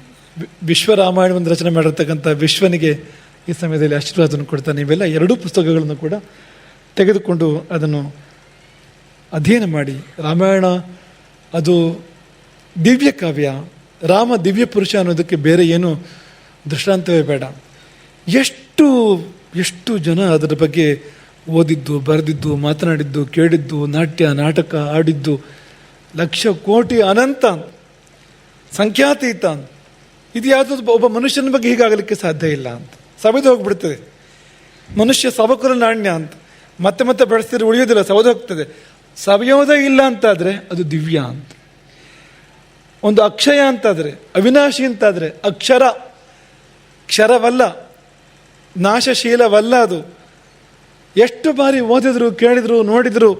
ವಿಶ್ವ ರಾಮಾಯಣವನ್ನು ರಚನೆ ಮಾಡಿರ್ತಕ್ಕಂಥ ವಿಶ್ವನಿಗೆ ಈ ಸಮಯದಲ್ಲಿ ಆಶೀರ್ವಾದವನ್ನು ಕೊಡ್ತಾ ನೀವೆಲ್ಲ ಎರಡೂ ಪುಸ್ತಕಗಳನ್ನು ಕೂಡ ತೆಗೆದುಕೊಂಡು ಅದನ್ನು ಅಧ್ಯಯನ ಮಾಡಿ ರಾಮಾಯಣ ಅದು ದಿವ್ಯ ಕಾವ್ಯ, ರಾಮ ದಿವ್ಯ ಪುರುಷ ಅನ್ನೋದಕ್ಕೆ ಬೇರೆ ಏನು ದೃಷ್ಟಾಂತವೇ ಬೇಡ. ಎಷ್ಟು ಎಷ್ಟು ಜನ ಅದರ ಬಗ್ಗೆ ಓದಿದ್ದು, ಬರೆದಿದ್ದು, ಮಾತನಾಡಿದ್ದು, ಕೇಳಿದ್ದು, ನಾಟ್ಯ, ನಾಟಕ ಆಡಿದ್ದು, ಲಕ್ಷ ಕೋಟಿ ಅನಂತ, ಸಂಖ್ಯಾತೀತ. ಇದು ಯಾವುದೋ, ಒಬ್ಬ ಮನುಷ್ಯನ ಬಗ್ಗೆ ಹೀಗಾಗಲಿಕ್ಕೆ ಸಾಧ್ಯ ಇಲ್ಲ ಅಂತ. ಸವೆದು ಹೋಗಿಬಿಡ್ತದೆ. ಮನುಷ್ಯ ಸವಕುರ ನಾಣ್ಯ ಅಂತ. ಮತ್ತೆ ಮತ್ತೆ ಬೆಳೆಸಿದ್ರೆ ಉಳಿಯೋದಿಲ್ಲ ಸವೆದು ಹೋಗ್ತದೆ. ಸವಯೋಧ ಇಲ್ಲ ಅಂತಾದರೆ ಅದು ದಿವ್ಯ ಅಂತ. ಒಂದು ಅಕ್ಷಯ ಅಂತಾದರೆ, ಅವಿನಾಶಿ ಅಂತಾದರೆ ಅಕ್ಷರ. ಕ್ಷರವಲ್ಲ, ನಾಶಶೀಲವಲ್ಲ ಅದು. ಎಷ್ಟು ಬಾರಿ ಓದಿದ್ರು, ಕೇಳಿದ್ರು, ನೋಡಿದ್ರು,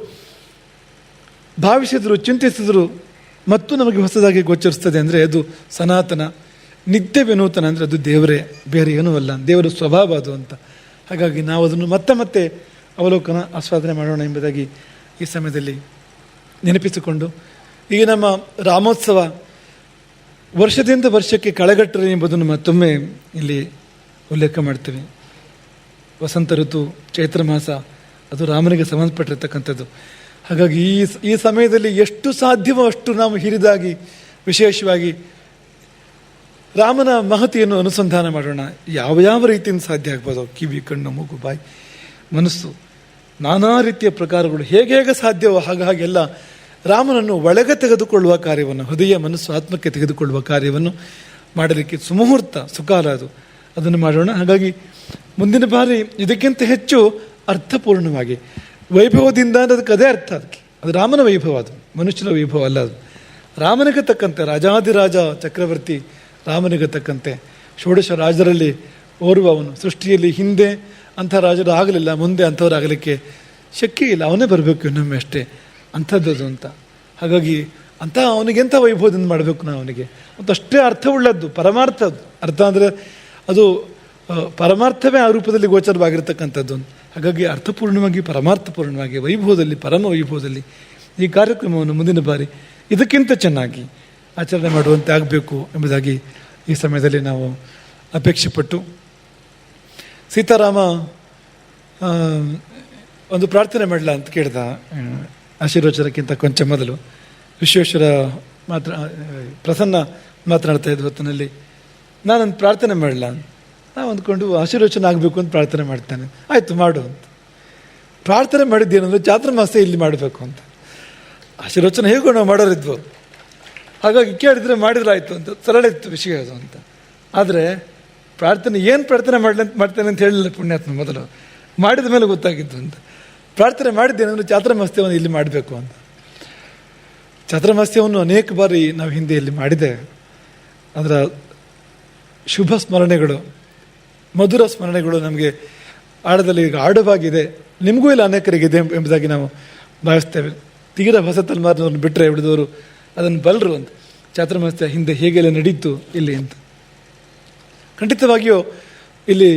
ಭಾವಿಸಿದ್ರು, ಚಿಂತಿಸಿದ್ರು, ಮತ್ತು ನಮಗೆ ಹೊಸದಾಗಿ ಗೋಚರಿಸ್ತದೆ ಅಂದರೆ ಅದು ಸನಾತನ. ನಿತ್ಯ ವಿನೂತನ ಅಂದರೆ ಅದು ದೇವರೇ, ಬೇರೆ ಏನೂ ಅಲ್ಲ. ದೇವರ ಸ್ವಭಾವ ಅದು ಅಂತ. ಹಾಗಾಗಿ ನಾವು ಅದನ್ನು ಮತ್ತೆ ಮತ್ತೆ ಅವಲೋಕನ ಆಸ್ವಾದನೆ ಮಾಡೋಣ ಎಂಬುದಾಗಿ ಈ ಸಮಯದಲ್ಲಿ ನೆನಪಿಸಿಕೊಂಡು, ಈಗ ನಮ್ಮ ರಾಮೋತ್ಸವ ವರ್ಷದಿಂದ ವರ್ಷಕ್ಕೆ ಕಳೆಗಟ್ಟರೆ ಎಂಬುದನ್ನು ಮತ್ತೊಮ್ಮೆ ಇಲ್ಲಿ ಉಲ್ಲೇಖ ಮಾಡ್ತೀವಿ. ವಸಂತ ಋತು, ಚೈತ್ರ ಮಾಸ, ಅದು ರಾಮನಿಗೆ ಸಂಬಂಧಪಟ್ಟಿರ್ತಕ್ಕಂಥದ್ದು. ಹಾಗಾಗಿ ಈ ಈ ಸಮಯದಲ್ಲಿ ಎಷ್ಟು ಸಾಧ್ಯವೋ ಅಷ್ಟು ನಾವು ಹಿರಿದಾಗಿ, ವಿಶೇಷವಾಗಿ ರಾಮನ ಮಹತಿಯನ್ನು ಅನುಸಂಧಾನ ಮಾಡೋಣ. ಯಾವ ಯಾವ ರೀತಿಯಿಂದ ಸಾಧ್ಯ ಆಗ್ಬೋದು, ಕಿವಿ, ಕಣ್ಣು, ಮೂಗು, ಬಾಯಿ, ಮನಸ್ಸು ನಾನಾ ರೀತಿಯ ಪ್ರಕಾರಗಳು ಹೇಗೆ ಹೇಗೆ ಸಾಧ್ಯವೋ ಹಾಗಾಗೆಲ್ಲ ರಾಮನನ್ನು ಒಳಗೆ ತೆಗೆದುಕೊಳ್ಳುವ ಕಾರ್ಯವನ್ನು, ಹೃದಯ, ಮನಸ್ಸು, ಆತ್ಮಕ್ಕೆ ತೆಗೆದುಕೊಳ್ಳುವ ಕಾರ್ಯವನ್ನು ಮಾಡಲಿಕ್ಕೆ ಸುಮುಹೂರ್ತ ಸುಕಾಲ ಅದು. ಅದನ್ನು ಮಾಡೋಣ. ಹಾಗಾಗಿ ಮುಂದಿನ ಬಾರಿ ಇದಕ್ಕಿಂತ ಹೆಚ್ಚು ಅರ್ಥಪೂರ್ಣವಾಗಿ. ವೈಭವದಿಂದ ಅದಕ್ಕೆ ಅದೇ ಅರ್ಥ ಅದಕ್ಕೆ. ಅದು ರಾಮನ ವೈಭವ ಅದು. ಮನುಷ್ಯನ ವೈಭವ ಅಲ್ಲ ಅದು. ರಾಮನಿಗೆ ತಕ್ಕಂತೆ ರಾಜಾದಿರಾಜ ಚಕ್ರವರ್ತಿ ರಾಮನಿಗೆ ತಕ್ಕಂತೆ, ಷೋಡಶ ರಾಜರಲ್ಲಿ ಓರ್ವ ಅವನು. ಸೃಷ್ಟಿಯಲ್ಲಿ ಹಿಂದೆ ಅಂಥ ರಾಜರು ಆಗಲಿಲ್ಲ, ಮುಂದೆ ಅಂಥವ್ರಾಗಲಿಕ್ಕೆ ಶಕ್ಯ ಇಲ್ಲ. ಅವನೇ ಬರಬೇಕು ಇನ್ನೊಮ್ಮೆ ಅಷ್ಟೇ. ಅಂಥದ್ದು ಅಂತ. ಹಾಗಾಗಿ ಅಂಥ ಅವನಿಗೆಂಥ ವೈಭವದಿಂದ ಮಾಡಬೇಕು ನಾವು ಅವನಿಗೆ? ಮತ್ತು ಅಷ್ಟೇ ಅರ್ಥವುಳ್ಳದ್ದು, ಪರಮಾರ್ಥ ಅರ್ಥ ಅಂದರೆ ಅದು ಪರಮಾರ್ಥವೇ ಆ ರೂಪದಲ್ಲಿ ಗೋಚರವಾಗಿರ್ತಕ್ಕಂಥದ್ದು. ಹಾಗಾಗಿ ಅರ್ಥಪೂರ್ಣವಾಗಿ, ಪರಮಾರ್ಥಪೂರ್ಣವಾಗಿ, ವೈಭವದಲ್ಲಿ, ಪರಮ ವೈಭವದಲ್ಲಿ ಈ ಕಾರ್ಯಕ್ರಮವನ್ನು ಮುಂದಿನ ಬಾರಿ ಇದಕ್ಕಿಂತ ಚೆನ್ನಾಗಿ ಆಚರಣೆ ಮಾಡುವಂತೆ ಆಗಬೇಕು ಎಂಬುದಾಗಿ ಈ ಸಮಯದಲ್ಲಿ ನಾವು ಅಪೇಕ್ಷೆ ಪಟ್ಟು ಸೀತಾರಾಮ ಒಂದು ಪ್ರಾರ್ಥನೆ ಮಾಡಲ ಅಂತ ಕೇಳ್ದ. ಆಶೀರ್ವಚನಕ್ಕಿಂತ ಕೊಂಚ ಮೊದಲು. ವಿಶ್ವೇಶ್ವರ ಮಾತ್ರ ಪ್ರಸನ್ನ ಮಾತನಾಡ್ತಾ ಇದ್ದ ಹೊತ್ತಿನಲ್ಲಿ, ನಾನೊಂದು ಪ್ರಾರ್ಥನೆ ಮಾಡಲ? ನಾವು ಅಂದ್ಕೊಂಡು ಆಶೀರ್ವಚನ ಆಗಬೇಕು ಅಂತ ಪ್ರಾರ್ಥನೆ ಮಾಡ್ತಾನೆ. ಆಯಿತು, ಮಾಡು ಅಂತ. ಪ್ರಾರ್ಥನೆ ಮಾಡಿದ್ದೇನೆಂದ್ರೆ ಮಾಸ ಇಲ್ಲಿ ಮಾಡಬೇಕು ಅಂತ. ಆಶೀರ್ವಚನ ಹೇಗೋ ನಾವು ಮಾಡೋರಿದ್ವು. ಹಾಗಾಗಿ ಕೇಳಿದ್ರೆ ಮಾಡಿದ್ರೆ ಆಯಿತು ಅಂತ, ಸರಳ ಇತ್ತು ವಿಷಯ ಅಂತ. ಆದರೆ ಪ್ರಾರ್ಥನೆ ಏನು ಪ್ರಾರ್ಥನೆ ಮಾಡಲಿ ಮಾಡ್ತೇನೆ ಅಂತ ಹೇಳಿಲ್ಲ ಪುಣ್ಯಾತ್ಮ ಮೊದಲು. ಮಾಡಿದ ಮೇಲೆ ಗೊತ್ತಾಗಿತ್ತು ಅಂತ. ಪ್ರಾರ್ಥನೆ ಮಾಡಿದ್ದೇನೆಂದ್ರೆ ಚಾತುರ್ಮಾಸ್ಯವನ್ನು ಇಲ್ಲಿ ಮಾಡಬೇಕು ಅಂತ. ಚಾತುರ್ಮಾಸ್ಯವನ್ನು ಅನೇಕ ಬಾರಿ ನಾವು ಹಿಂದೆ ಇಲ್ಲಿ ಮಾಡಿದೆ. ಅದರ ಶುಭ ಸ್ಮರಣೆಗಳು, ಮಧುರ ಸ್ಮರಣೆಗಳು ನಮಗೆ ಆಡದಲ್ಲಿ ಈಗ ಆಡವಾಗಿದೆ. ನಿಮಗೂ ಇಲ್ಲ ಅನೇಕರಿಗಿದೆ ಎಂಬುದಾಗಿ ನಾವು ಭಾವಿಸ್ತೇವೆ. ತೀರಾ ಹೊಸ ತಲೆಮಾರಿನವ್ರನ್ನ ಬಿಟ್ಟರೆ ಹಿಡಿದವರು ಅದನ್ನು ಬಲ್ಲರು ಅಂತ. ಚಾತುರ್ಮಾಸ್ಯ ಹಿಂದೆ ಹೇಗೆಲ್ಲ ನಡೀತು ಇಲ್ಲಿ ಅಂತ. ಖಂಡಿತವಾಗಿಯೂ ಇಲ್ಲಿ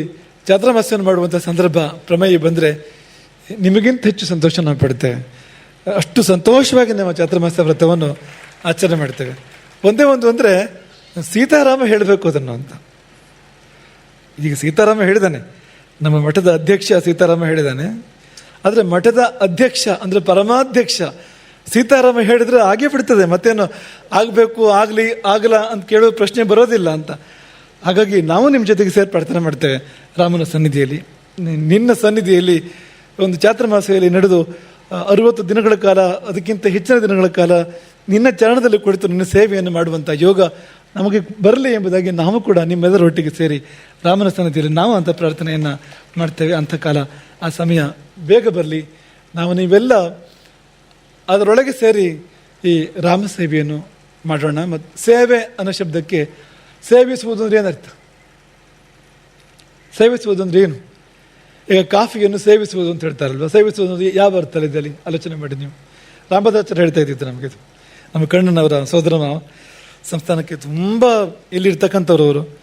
ಚಾತುರ್ಮಾಸ್ಯವನ್ನು ಮಾಡುವಂಥ ಸಂದರ್ಭ ಪ್ರಮೇಯ ಬಂದರೆ ನಿಮಗಿಂತ ಹೆಚ್ಚು ಸಂತೋಷ ನಾವು ಪಡ್ತೇವೆ ಅಷ್ಟು ಸಂತೋಷವಾಗಿ ನಾವು ಮಹೋತ್ಸವ ವ್ರತವನ್ನು ಆಚರಣೆ ಮಾಡ್ತೇವೆ. ಒಂದೇ ಒಂದು ಅಂದರೆ ಸೀತಾರಾಮ ಹೇಳಬೇಕು ಅದನ್ನು ಅಂತ. ಈಗ ಸೀತಾರಾಮ ಹೇಳಿದಾನೆ. ನಮ್ಮ ಮಠದ ಅಧ್ಯಕ್ಷ ಸೀತಾರಾಮ ಹೇಳಿದಾನೆ. ಆದರೆ ಮಠದ ಅಧ್ಯಕ್ಷ ಅಂದರೆ ಪರಮಾಧ್ಯಕ್ಷ ಸೀತಾರಾಮ ಹೇಳಿದ್ರೆ ಆಗೇ ಬಿಡ್ತದೆ. ಮತ್ತೇನು ಆಗಬೇಕು, ಆಗಲಿ ಆಗಲ್ಲ ಅಂತ ಕೇಳೋ ಪ್ರಶ್ನೆ ಬರೋದಿಲ್ಲ ಅಂತ. ಹಾಗಾಗಿ ನಾವು ನಿಮ್ಮ ಜೊತೆಗೆ ಸೇರಿ ಪ್ರಾರ್ಥನೆ ಮಾಡ್ತೇವೆ ರಾಮನ ಸನ್ನಿಧಿಯಲ್ಲಿ. ನಿನ್ನ ಸನ್ನಿಧಿಯಲ್ಲಿ ಒಂದು ಚಾತುರ್ಮಾಸೆಯಲ್ಲಿ ನಡೆದು ಅರುವತ್ತು ದಿನಗಳ ಕಾಲ, ಅದಕ್ಕಿಂತ ಹೆಚ್ಚಿನ ದಿನಗಳ ಕಾಲ ನಿನ್ನ ಚರಣದಲ್ಲಿ ಕುಳಿತು ನಿನ್ನ ಸೇವೆಯನ್ನು ಮಾಡುವಂಥ ಯೋಗ ನಮಗೆ ಬರಲಿ ಎಂಬುದಾಗಿ ನಾವು ಕೂಡ ನಿಮ್ಮೆಲ್ಲರೊಟ್ಟಿಗೆ ಸೇರಿ ರಾಮನ ಸನ್ನಿಧಿಯಲ್ಲಿ ನಾವು ಅಂಥ ಪ್ರಾರ್ಥನೆಯನ್ನು ಮಾಡ್ತೇವೆ. ಅಂಥ ಕಾಲ, ಆ ಸಮಯ ಬೇಗ ಬರಲಿ. ನಾವು ನೀವೆಲ್ಲ ಅದರೊಳಗೆ ಸೇರಿ ಈ ರಾಮ ಸೇವೆಯನ್ನು ಮಾಡೋಣ. ಮತ್ತು ಸೇವೆ ಅನ್ನೋ ಶಬ್ದಕ್ಕೆ ಸೇವಿಸುವುದು ಅಂದ್ರೆ ಏನರ್ಥ? ಸೇವಿಸುವುದು ಅಂದ್ರೆ ಏನು? ಈಗ ಕಾಫಿಯನ್ನು ಸೇವಿಸುವುದು ಅಂತ ಹೇಳ್ತಾರಲ್ವ? ಸೇವಿಸುವುದು ಅಂದ್ರೆ ಯಾವ ಅರ್ಥ ಇದರಲ್ಲಿ ಆಲೋಚನೆ ಮಾಡಿ ನೀವು. ರಾಮದಾಚಾರ್ಯ ಹೇಳ್ತಾ ಇದ್ದಿದ್ದು ನಮಗೆ. ನಮ್ಮ ಕಣ್ಣನವರ ಸೋದರನ ಸಂಸ್ಥಾನಕ್ಕೆ ತುಂಬ ಇಲ್ಲಿರ್ತಕ್ಕಂಥವ್ರು ಅವರು.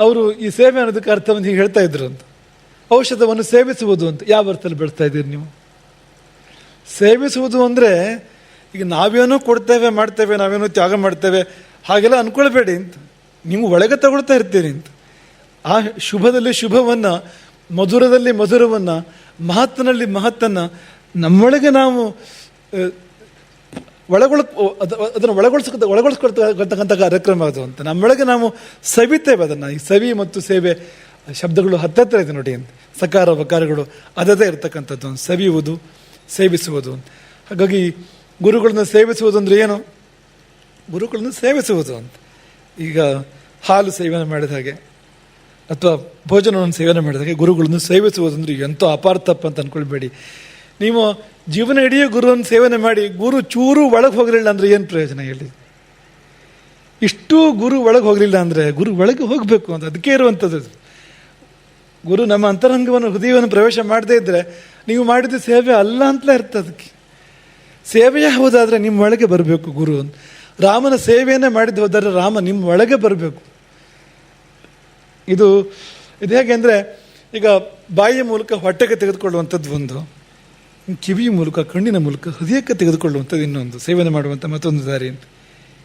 ಅವರು ಈ ಸೇವೆ ಅನ್ನೋದಕ್ಕೆ ಅರ್ಥವನ್ನು ಹೀಗೆ ಹೇಳ್ತಾ ಇದ್ರು ಅಂತ. ಔಷಧವನ್ನು ಸೇವಿಸುವುದು ಅಂತ ಯಾವ ಅರ್ಥದಲ್ಲಿ ಬೆಳೆಸ್ತಾ ಇದ್ದೀರಿ ನೀವು? ಸೇವಿಸುವುದು ಅಂದರೆ ಈಗ ನಾವೇನೋ ಕೊಡ್ತೇವೆ, ಮಾಡ್ತೇವೆ, ನಾವೇನೋ ತ್ಯಾಗ ಮಾಡ್ತೇವೆ, ಹಾಗೆಲ್ಲ ಅನ್ಕೊಳ್ಬೇಡಿ ಅಂತ. ನೀವು ಒಳಗೆ ತಗೊಳ್ತಾ ಇರ್ತೀರಿ ಅಂತ. ಆ ಶುಭದಲ್ಲಿ ಶುಭವನ್ನು, ಮಧುರದಲ್ಲಿ ಮಧುರವನ್ನು ಮಹತ್ತನಲ್ಲಿ ಮಹತ್ತನ್ನು ನಮ್ಮೊಳಗೆ ನಾವು ಒಳಗೊಳ, ಅದ- ಅದನ್ನು ಒಳಗೊಳಿಸ್ ಒಳಗೊಳಿಸ್ಕೊಳ್ತಕ್ಕಂಥ ಕಾರ್ಯಕ್ರಮ ಅದು ಅಂತ. ನಮ್ಮೊಳಗೆ ನಾವು ಸವಿತೇವೆ ಅದನ್ನು. ಈ ಸವಿ ಮತ್ತು ಸೇವೆ ಶಬ್ದಗಳು ಹತ್ತತ್ರ ಇದೆ ನೋಡಿ ಅಂತ. ಸಕಾರ, ವಕಾರಗಳು ಅದದೇ ಇರತಕ್ಕಂಥದ್ದು ಸವಿಯುವುದು, ಸೇವಿಸುವುದು ಅಂತ. ಹಾಗಾಗಿ ಗುರುಗಳನ್ನು ಸೇವಿಸುವುದು ಅಂದರೆ ಏನು? ಗುರುಗಳನ್ನು ಸೇವಿಸುವುದು ಅಂತ. ಈಗ ಹಾಲು ಸೇವನೆ ಮಾಡಿದ ಹಾಗೆ, ಅಥವಾ ಭೋಜನವನ್ನು ಸೇವನೆ ಮಾಡಿದ ಹಾಗೆ ಗುರುಗಳನ್ನು ಸೇವಿಸುವುದಂದ್ರೆ ಎಂತೋ ಅಪಾರ ಅಪಾರ್ಥಪ್ಪ ಅಂತ ಅಂದ್ಕೊಳ್ಬೇಡಿ ನೀವು ಜೀವನ ಇಡೀ ಗುರುವನ್ನು ಸೇವನೆ ಮಾಡಿ, ಗುರು ಚೂರು ಒಳಗೆ ಹೋಗಲಿಲ್ಲ ಅಂದ್ರೆ ಏನು ಪ್ರಯೋಜನ ಹೇಳಿ? ಇಷ್ಟು ಗುರು ಒಳಗೆ ಹೋಗಲಿಲ್ಲ ಅಂದರೆ ಗುರು ಒಳಗೆ ಹೋಗಬೇಕು ಅಂತ, ಅದಕ್ಕೆ ಇರುವಂಥದ್ದು. ಗುರು ನಮ್ಮ ಅಂತರಂಗವನ್ನು, ಹೃದಯವನ್ನು ಪ್ರವೇಶ ಮಾಡದೇ ಇದ್ದರೆ ನೀವು ಮಾಡಿದ ಸೇವೆ ಅಲ್ಲ ಅಂತಲೇ ಇರ್ತದೆ ಅದಕ್ಕೆ. ಸೇವೆಯೇ ಹೋದಾದರೆ ನಿಮ್ಮ ಒಳಗೆ ಬರಬೇಕು ಗುರು. ಅಂತ ರಾಮನ ಸೇವೆಯನ್ನೇ ಮಾಡಿದ್ದು ಹೋದರೆ ರಾಮ ನಿಮ್ಮ ಒಳಗೆ ಬರಬೇಕು. ಇದು ಇದು ಹೇಗೆ ಅಂದರೆ, ಈಗ ಬಾಯಿಯ ಮೂಲಕ ಹೊಟ್ಟೆಗೆ ತೆಗೆದುಕೊಳ್ಳುವಂಥದ್ದು ಒಂದು, ಕಿವಿಯ ಮೂಲಕ, ಕಣ್ಣಿನ ಮೂಲಕ, ಹೃದಯಕ್ಕೆ ತೆಗೆದುಕೊಳ್ಳುವಂಥದ್ದು ಇನ್ನೊಂದು, ಸೇವನೆ ಮಾಡುವಂಥ ಮತ್ತೊಂದು ದಾರಿ ಅಂತ.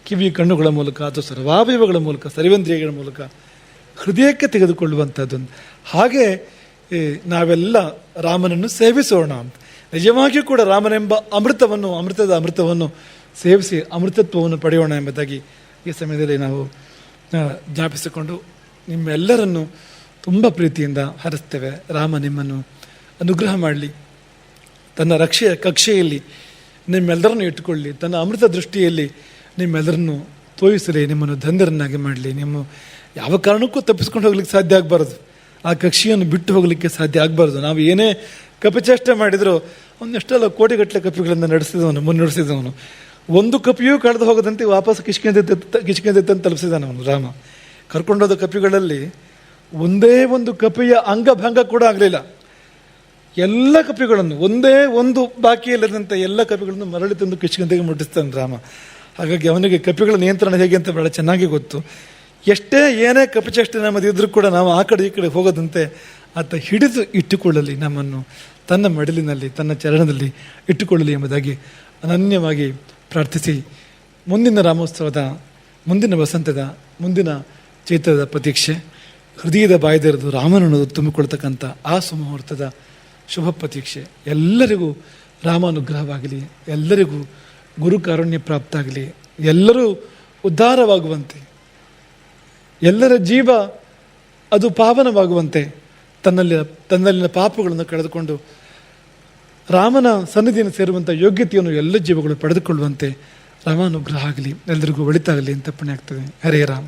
ಕಿವಿ ಕಣ್ಣುಗಳ ಮೂಲಕ ಅಥವಾ ಸರ್ವಾವಯವಗಳ ಮೂಲಕ, ಸರ್ವೇಂದ್ರಿಯಗಳ ಮೂಲಕ ಹೃದಯಕ್ಕೆ ತೆಗೆದುಕೊಳ್ಳುವಂಥದ್ದೊಂದು. ಹಾಗೆ ನಾವೆಲ್ಲ ರಾಮನನ್ನು ಸೇವಿಸೋಣ ಅಂತ. ನಿಜವಾಗಿಯೂ ಕೂಡ ರಾಮನೆಂಬ ಅಮೃತವನ್ನು, ಅಮೃತದ ಅಮೃತವನ್ನು ಸೇವಿಸಿ ಅಮೃತತ್ವವನ್ನು ಪಡೆಯೋಣ ಎಂಬುದಾಗಿ ಈ ಸಮಯದಲ್ಲಿ ನಾವು ಜ್ಞಾಪಿಸಿಕೊಂಡು ನಿಮ್ಮೆಲ್ಲರನ್ನು ತುಂಬ ಪ್ರೀತಿಯಿಂದ ಹರಿಸ್ತೇವೆ. ರಾಮ ನಿಮ್ಮನ್ನು ಅನುಗ್ರಹ ಮಾಡಲಿ. ತನ್ನ ರಕ್ಷೆಯ ಕಕ್ಷೆಯಲ್ಲಿ ನಿಮ್ಮೆಲ್ಲರನ್ನು ಇಟ್ಟುಕೊಳ್ಳಿ. ತನ್ನ ಅಮೃತ ದೃಷ್ಟಿಯಲ್ಲಿ ನಿಮ್ಮೆಲ್ಲರನ್ನು ತೋಯಿಸಲಿ ನಿಮ್ಮನ್ನು ಧನ್ಯರನ್ನಾಗಿ ಮಾಡಲಿ. ನಿಮ್ಮ ಯಾವ ಕಾರಣಕ್ಕೂ ತಪ್ಪಿಸ್ಕೊಂಡು ಹೋಗ್ಲಿಕ್ಕೆ ಸಾಧ್ಯ ಆಗಬಾರ್ದು. ಆ ಕಕ್ಷಿಯನ್ನು ಬಿಟ್ಟು ಹೋಗಲಿಕ್ಕೆ ಸಾಧ್ಯ ಆಗಬಾರ್ದು. ನಾವು ಏನೇ ಕಪಿಚೇಷ್ಟೆ ಮಾಡಿದರೂ ಒಂದೆಷ್ಟಲ್ಲ ಕೋಟಿಗಟ್ಟಲೆ ಕಪಿಗಳನ್ನು ನಡೆಸಿದವನು, ಮುನ್ನಡೆಸಿದವನು. ಒಂದು ಕಪಿಯೂ ಕಳೆದು ಹೋಗದಂತೆ ವಾಪಸ್ ಕಿಷ್ಕಿಂದ ಕಿಷ್ಕಿಂದ ತಲುಪಿಸಿದಾನ ಅವನು ರಾಮ. ಕರ್ಕೊಂಡೋದ ಕಪಿಗಳಲ್ಲಿ ಒಂದೇ ಒಂದು ಕಪಿಯ ಅಂಗಭಂಗ ಕೂಡ ಆಗಲಿಲ್ಲ. ಎಲ್ಲ ಕಪಿಗಳನ್ನು, ಒಂದೇ ಒಂದು ಬಾಕಿ ಎಲ್ಲ ಕಪಿಗಳನ್ನು ಮರಳಿ ತಂದು ಕಿಚ್ಚಿಗಂತೆಗೆ ಮುಟ್ಟಿಸ್ತಾನೆ ರಾಮ. ಹಾಗಾಗಿ ಅವನಿಗೆ ಕಪಿಗಳ ನಿಯಂತ್ರಣ ಹೇಗೆ ಅಂತ ಬಹಳ ಚೆನ್ನಾಗಿ ಗೊತ್ತು. ಎಷ್ಟೇ ಏನೇ ಕಪಿಚೇಷ್ಟೆ ನಮ್ಮದಿದ್ರೂ ಕೂಡ ನಾವು ಆ ಕಡೆ ಈ ಕಡೆ ಹೋಗದಂತೆ ಆತ ಹಿಡಿದು ಇಟ್ಟುಕೊಳ್ಳಲಿ ನಮ್ಮನ್ನು, ತನ್ನ ಮಡಿಲಿನಲ್ಲಿ, ತನ್ನ ಚರಣದಲ್ಲಿ ಇಟ್ಟುಕೊಳ್ಳಲಿ ಎಂಬುದಾಗಿ ಅನನ್ಯವಾಗಿ ಪ್ರಾರ್ಥಿಸಿ. ಮುಂದಿನ ರಾಮೋತ್ಸವದ, ಮುಂದಿನ ವಸಂತದ, ಮುಂದಿನ ಚೈತ್ರದ ಪ್ರತೀಕ್ಷೆ, ಹೃದಯದ ಬಾಯ್ದಿರೋದು ರಾಮನನ್ನು ತುಂಬಿಕೊಳ್ತಕ್ಕಂಥ ಆ ಸುಮುಹೂರ್ತದ ಶುಭ ಪ್ರತೀಕ್ಷೆ. ಎಲ್ಲರಿಗೂ ರಾಮಾನುಗ್ರಹವಾಗಲಿ, ಎಲ್ಲರಿಗೂ ಗುರು ಕಾರುಣ್ಯ ಪ್ರಾಪ್ತ ಆಗಲಿ ಎಲ್ಲರೂ ಉದ್ಧಾರವಾಗುವಂತೆ, ಎಲ್ಲರ ಜೀವ ಅದು ಪಾವನವಾಗುವಂತೆ ತನ್ನಲ್ಲಿ ತನ್ನಲ್ಲಿನ ಪಾಪಗಳನ್ನು ಕಳೆದುಕೊಂಡು ರಾಮನ ಸನ್ನಿಧಿಯನ್ನು ಸೇರುವಂಥ ಯೋಗ್ಯತೆಯನ್ನು ಎಲ್ಲ ಜೀವಗಳು ಪಡೆದುಕೊಳ್ಳುವಂತೆ ರಾಮಾನುಗ್ರಹ ಆಗಲಿ, ಎಲ್ಲರಿಗೂ ಒಳಿತಾಗಲಿ ಅಂತ ಪುಣ್ಯ ಆಗ್ತದೆ. ಹರೇ ರಾಮ.